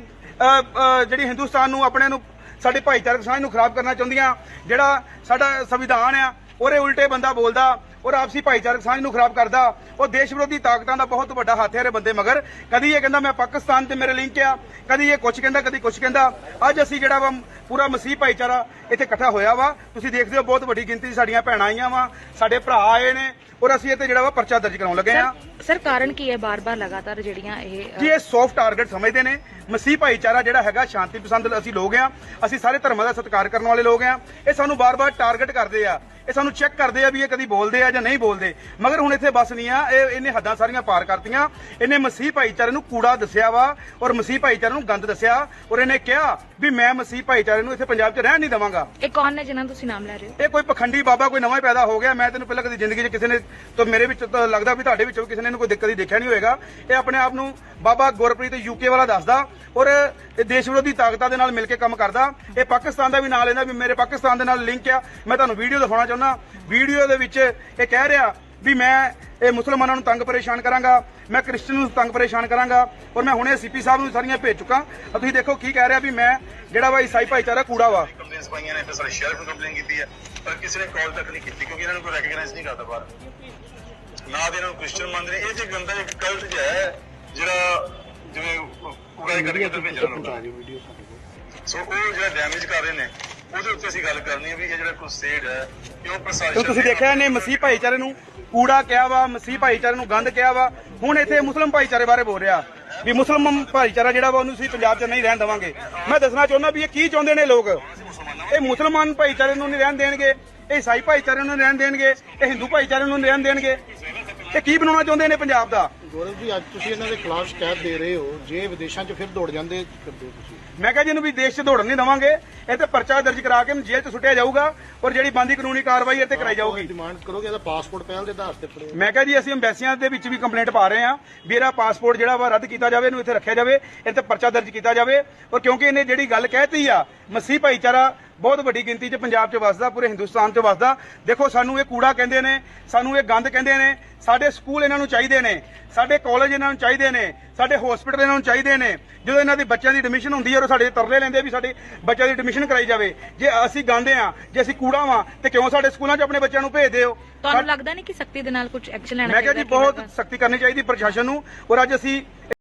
ਜਿਹੜੀ ਹਿੰਦੁਸਤਾਨ ਨੂੰ ਆਪਣੇ ਨੂੰ, ਸਾਡੇ ਭਾਈਚਾਰਕ ਸਾਂਝ ਨੂੰ ਖਰਾਬ ਕਰਨਾ ਚਾਹੁੰਦੀਆਂ, ਜਿਹੜਾ ਸਾਡਾ ਸੰਵਿਧਾਨ ਆ, ਉਹਦੇ ਉਲਟੇ ਬੰਦਾ ਬੋਲਦਾ ਔਰ ਆਪਸੀ ਭਾਈਚਾਰਕ ਸਾਂਝ ਨੂੰ ਖਰਾਬ ਕਰਦਾ, ਉਹ ਦੇਸ਼ ਵਿਰੋਧੀ ਤਾਕਤਾਂ ਦਾ ਬਹੁਤ ਵੱਡਾ ਹੱਥ ਹੈ ਇਹ ਬੰਦੇ ਮਗਰ। ਕਦੀ ਇਹ ਕਹਿੰਦਾ ਮੈਂ ਪਾਕਿਸਤਾਨ ਤੇ ਮੇਰੇ ਲਿੰਕ ਆ, ਕਦੀ ਇਹ ਕੁਝ ਕਹਿੰਦਾ, ਕਦੀ ਕੁਝ ਕਹਿੰਦਾ। ਅੱਜ ਅਸੀਂ ਜਿਹੜਾ ਵਾ ਪੂਰਾ ਮਸੀਹ ਭਾਈਚਾਰਾ ਇੱਥੇ ਇਕੱਠਾ ਹੋਇਆ ਵਾ। ਤੁਸੀਂ ਦੇਖਦੇ ਹੋ ਬਹੁਤ ਵੱਡੀ ਗਿਣਤੀ 'ਚ ਸਾਡੀਆਂ ਭੈਣਾਂ ਆਈਆਂ ਵਾ ਸਾਡੇ ਭਰਾ ਆਏ ਨੇ ਔਰ ਅਸੀਂ ਇੱਥੇ ਜਿਹੜਾ ਵਾ ਪਰਚਾ ਦਰਜ ਕਰਾਉਣ ਲੱਗੇ ਆ ਸਰ ਕਾਰਨ ਕੀ ਹੈ ਬਾਰ-ਬਾਰ ਲਗਾਤਾਰ ਜਿਹੜੀਆਂ ਇਹ ਜੀ ਇਹ ਸੌਫਟ ਟਾਰਗੇਟ ਸਮਝਦੇ ਨੇ। ਮਸੀਹ ਭਾਈਚਾਰਾ ਜਿਹੜਾ ਹੈਗਾ ਸ਼ਾਂਤੀ ਪਸੰਦ ਅਸੀਂ ਲੋਕ ਆ ਅਸੀਂ ਸਾਰੇ ਧਰਮਾਂ ਦਾ ਸਤਿਕਾਰ ਕਰਨ ਵਾਲੇ ਲੋਕ ਆ ਇਹ ਸਾਨੂੰ ਬਾਰ-ਬਾਰ ਟਾਰਗੇਟ ਕਰਦੇ ਆ। ਇਹ ਸਾਨੂੰ ਚੈੱਕ ਕਰਦੇ ਆ ਵੀ ਇਹ ਕਦੀ ਬੋਲਦੇ ਆ ਜਾਂ ਨਹੀਂ ਬੋਲਦੇ। ਮਗਰ ਹੁਣ ਇੱਥੇ ਬਸ ਨਹੀਂ ਆ ਇਹ ਇਹਨੇ ਹੱਦਾਂ ਸਾਰੀਆਂ ਪਾਰ ਕਰਤੀਆਂ। ਇਹਨੇ ਮਸੀਹ ਭਾਈਚਾਰੇ ਨੂੰ ਕੂੜਾ ਦੱਸਿਆ ਵਾ ਔਰ ਮਸੀਹ ਭਾਈਚਾਰੇ ਨੂੰ ਗੰਦ ਦੱਸਿਆ ਔਰ ਇਹਨੇ ਕਿਹਾ ਵੀ ਮੈਂ ਮਸੀਹ ਭਾਈਚਾਰੇ ਨੂੰ ਇੱਥੇ ਪੰਜਾਬ 'ਚ ਰਹਿਣ ਨਹੀਂ ਦੇਵਾਂਗਾ। ਇਹ ਕੌਣ ਨੇ ਜਿਨ੍ਹਾਂ ਤੁਸੀਂ ਨਾਮ ਲੈ ਰਹੇ ਹੋ? ਇਹ ਕੋਈ ਪਖੰਡੀ ਬਾਬਾ ਕੋਈ ਨਵਾਂ ਹੀ ਪੈਦਾ ਹੋ ਗਿਆ। ਮੈਂ ਤੈਨੂੰ ਪਹਿਲਾਂ ਕਦੀ ਜ਼ਿੰਦਗੀ 'ਚ ਕਿਸੇ ਨੇ ਤਾਂ ਮੇਰੇ ਵਿੱਚ ਤਾਂ ਲੱਗਦਾ ਵੀ ਤੁਹਾਡੇ ਵਿੱਚੋਂ ਕਿਸੇ ਨੇ ਇਹਨੂੰ ਕੋਈ ਦਿੱਕਤ ਹੀ ਦੇਖਿਆ ਨਹੀਂ ਹੋਏਗਾ। ਇਹ ਆਪਣੇ ਆਪ ਨੂੰ ਬਾਬਾ ਗੁਰਪ੍ਰੀਤ ਯੂਕੇ ਵਾਲਾ ਦੱਸਦਾ ਔਰ ਇਹ ਦੇਸ਼ ਵਿਰੋਧੀ ਤਾਕਤਾਂ ਦੇ ਨਾਲ ਮਿਲ ਕੇ ਕੰਮ ਕਰਦਾ। ਇਹ ਪਾਕਿਸਤਾਨ ਦਾ ਵੀ ਨਾਲ ਲੈਂਦਾ ਵੀ ਮੇਰੇ ਪਾਕਿਸਤਾਨ ਦੇ ਨਾਲ ਲਿੰਕ ਆ। ਮੈਂ ਤੁਹਾਨੂੰ ਵੀਡੀਓ ਦਿਖਾਉਣਾ ਚਾਹੁੰਦਾ। ਵੀਡੀਓ ਦੇ ਵਿੱਚ ਇਹ ਕਹਿ ਰਿਹਾ ਵੀ ਮੈਂ ਇਹ ਮੁਸਲਮਾਨਾਂ ਨੂੰ ਤੰਗ ਪਰੇਸ਼ਾਨ ਕਰਾਂਗਾ ਮੈਂ ਕ੍ਰਿਸਚਨ ਨੂੰ ਤੰਗ ਪਰੇਸ਼ਾਨ ਕਰਾਂਗਾ ਔਰ ਮੈਂ ਹੁਣੇ ਸੀਪੀ ਸਾਹਿਬ ਨੂੰ ਸਾਰੀਆਂ ਭੇਜ ਚੁੱਕਾ। ਆ ਤੁਸੀਂ ਦੇਖੋ ਕੀ ਕਹਿ ਰਿਹਾ ਵੀ ਮੈਂ ਜਿਹੜਾ ਵਾ ਈਸਾਈ ਭਾਈਚਾਰਾ ਕੂੜਾ ਵਾ। ਕੰਪਲੇਂਟਸ ਪਾਈਆਂ ਨੇ ਤੇ ਸਾਰੇ ਸ਼ਹਿਰ ਨੂੰ ਕੰਪਲੇਨ ਕੀਤੀ ਹੈ ਪਰ ਕਿਸੇ ਨੇ ਕਾਲ ਤੱਕ ਨਹੀਂ ਕੀਤੀ ਕਿਉਂਕਿ ਇਹਨਾਂ ਨੂੰ ਕੋਈ ਰੈਕਗਨਾਈਜ਼ ਨਹੀਂ ਕਰਦਾ ਬਾਹਰ। ਨਾ ਦੇ ਇਹਨਾਂ ਨੂੰ ਕ੍ਰਿਸਚੀਅਨ ਮੰਨਦੇ ਨੇ। ਇਹ ਤੇ ਗੰਦਾ ਇੱਕ ਕਲਟ ਜਿਹਾ ਹੈ ਜਿਹੜਾ ਜਿਵੇਂ ਕੂੜਾ ਕਰਕੇ ਤੇ ਭੇਜਣਾ ਨੂੰ। ਸੋ ਉਹ ਜਿਹੜਾ ਡੈਮੇਜ ਕਰ ਰਹੇ ਨੇ ਉਹਦੇ ਉੱਤੇ ਅਸੀਂ ਗੱਲ ਕਰਨੀ ਹੈ ਵੀ ਇਹ ਜਿਹੜਾ ਕੁਸੇਡ ਹੈ ਕਿਉਂ ਪ੍ਰਸ਼ਾਸਨ ਤੇ ਤੁਸੀਂ ਦੇਖਿਆ ਇਹਨੇ ਮਸੀਹ ਭਾਈਚਾਰੇ ਨੂੰ ਕੂੜਾ ਕਿਹਾ ਵਾ, ਮਸੀਹ ਭਾਈਚਾਰੇ ਨੂੰ ਗੰਦ ਕਿਹਾ ਵਾ। ਹੁਣ ਇੱਥੇ ਮੁਸਲਮ ਭਾਈਚਾਰੇ ਬਾਰੇ ਬੋਲ ਰਿਹਾ। ਵੀ ਮੁਸਲਮਾਨ ਭਾਈਚਾਰਾ ਜਿਹੜਾ ਵਾ, ਉਹਨੂੰ ਅਸੀਂ ਪੰਜਾਬ 'ਚ ਨਹੀਂ ਰਹਿਣ ਦੇਵਾਂਗੇ। ਮੈਂ ਦੱਸਣਾ ਚਾਹੁੰਦਾ ਵੀ ਇਹ ਕੀ ਚਾਹੁੰਦੇ ਨੇ ਲੋਕ? ਇਹ ਮੁਸਲਮਾਨ ਭਾਈਚਾਰੇ ਨੂੰ ਨਹੀਂ ਰਹਿਣ ਦੇਣਗੇ, ਇਹ ਈਸਾਈ ਭਾਈਚਾਰੇ ਨੂੰ ਰਹਿਣ ਦੇਣਗੇ, ਇਹ ਹਿੰਦੂ ਭਾਈਚਾਰੇ ਨੂੰ ਰਹਿਣ ਦੇਣਗੇ। ਇਹ ਕੀ ਬਣਾਉਣਾ ਚਾਹੁੰਦੇ ਨੇ ਪੰਜਾਬ ਦਾ? ਗੌਰਵ ਜੀ ਅੱਜ ਤੁਸੀਂ ਇਹਨਾਂ ਦੇ ਖਿਲਾਫ ਸ਼ਿਕਾਇਤ ਦੇ ਰਹੇ ਹੋ। ਜੇ ਵਿਦੇਸ਼ਾਂ 'ਚ ਫਿਰ ਦੌੜ ਜਾਂਦੇ ਕਰਦੇ ਹੋ ਤੁਸੀਂ। ਮੈਂ ਕਿਹਾ ਜੀ ਇਹਨੂੰ ਵੀ ਦੇਸ਼ 'ਚ ਦੌੜਨ ਨਹੀਂ ਦੇਵਾਂਗੇ। ਇਹ ਤੇ ਪਰਚਾ ਦਰਜ ਕਰਾ ਕੇ ਇਹਨੂੰ ਜੇਲ੍ਹ 'ਚ ਸੁੱਟਿਆ ਜਾਊਗਾ ਔਰ ਜਿਹੜੀ ਬੰਦੀ ਕਾਨੂੰਨੀ ਕਾਰਵਾਈ ਤੇ ਕਰਾਈ ਜਾਊਗੀ। ਡਿਮਾਂਡ ਕਰੋਗੇ ਇਹਦਾ ਪਾਸਪੋਰਟ ਪਹਿਲ ਦੇ ਆਧਾਰ ਤੇ ਫੜੋ। ਮੈਂ ਕਿਹਾ ਜੀ ਅਸੀਂ ਅੰਬੈਸੀਆਂ ਦੇ ਵਿੱਚ ਵੀ ਕੰਪਲੇਂਟ ਪਾ ਰਹੇ ਹਾਂ ਵੀ ਇਹਦਾ ਪਾਸਪੋਰਟ ਜਿਹੜਾ ਵਾ ਰੱਦ ਕੀਤਾ ਜਾਵੇ ਇਹਨੂੰ ਇੱਥੇ ਰੱਖਿਆ ਜਾਵੇ ਇਹ ਤੇ ਪਰਚਾ ਦਰਜ ਕੀਤਾ ਜਾਵੇ। ਔਰ ਕਿਉਂਕਿ ਇਹਨੇ ਜਿਹੜੀ ਗੱਲ ਕਹਿਤੀ ਆ ਮਸੀਹ ਭਾਈਚਾਰਾ ਬਹੁਤ ਵੱਡੀ ਗਿਣਤੀ 'ਚ ਪੰਜਾਬ 'ਚ ਵਸਦਾ ਪੂਰੇ ਹਿੰਦੁਸਤਾਨ 'ਚ ਵਸਦਾ। ਦੇਖੋ ਸਾਨੂੰ ਇਹ ਕੂੜਾ ਕਹਿੰਦੇ ਨੇ ਸਾਨੂੰ ਇਹ ਗੰਦ ਕਹਿੰਦੇ ਨੇ ਸਾਡੇ ਸਕੂਲ ਇਹਨਾਂ ਨੂੰ ਚਾਹੀਦੇ ਨੇ ਸਾਡੇ ਕਾਲਜ ਇਹਨਾਂ ਨੂੰ ਚਾਹੀਦੇ ਨੇ ਸਾਡੇ ਹਸਪੀਟਲ ਇਹਨਾਂ ਨੂੰ ਚਾਹੀਦੇ ਨੇ। ਜਦੋਂ ਇਹਨਾਂ ਦੀ ਬੱਚਿਆਂ ਦੀ ਐਡਮਿਸ਼ਨ ਹੁੰਦੀ ਹੈ ਉਹ ਸਾਡੇ ਤਰਲੇ ਲੈਂਦੇ ਵੀ ਸਾਡੇ ਬੱਚਿਆਂ ਦੀ ਐਡਮਿਸ਼ਨ ਕਰਾਈ ਜਾਵੇ। ਜੇ ਅਸੀਂ ਗੰਦੇ ਆ ਜੇ ਅਸੀਂ ਕੂੜਾ ਵਾਂ ਤੇ ਕਿਉਂ ਸਾਡੇ ਸਕੂਲਾਂ 'ਚ ਆਪਣੇ ਬੱਚਿਆਂ ਨੂੰ ਭੇਜਦੇ ਹੋ ਤੁਹਾਨੂੰ ਲੱਗਦਾ ਨਹੀਂ ਕਿ ਸਖਤੀ ਦੇ ਨਾਲ ਕੁਝ ਐਕਸ਼ਨ ਲੈਣਾ ਮੈਂ ਕਿਹਾ ਜੀ ਚਾਹੀਦਾ ਬਹੁਤ ਸਖਤੀ ਕਰਨੀ ਚਾਹੀਦੀ ਪ੍ਰਸ਼ਾਸਨ ਨੂੰ ਔਰ ਅੱਜ ਅਸੀਂ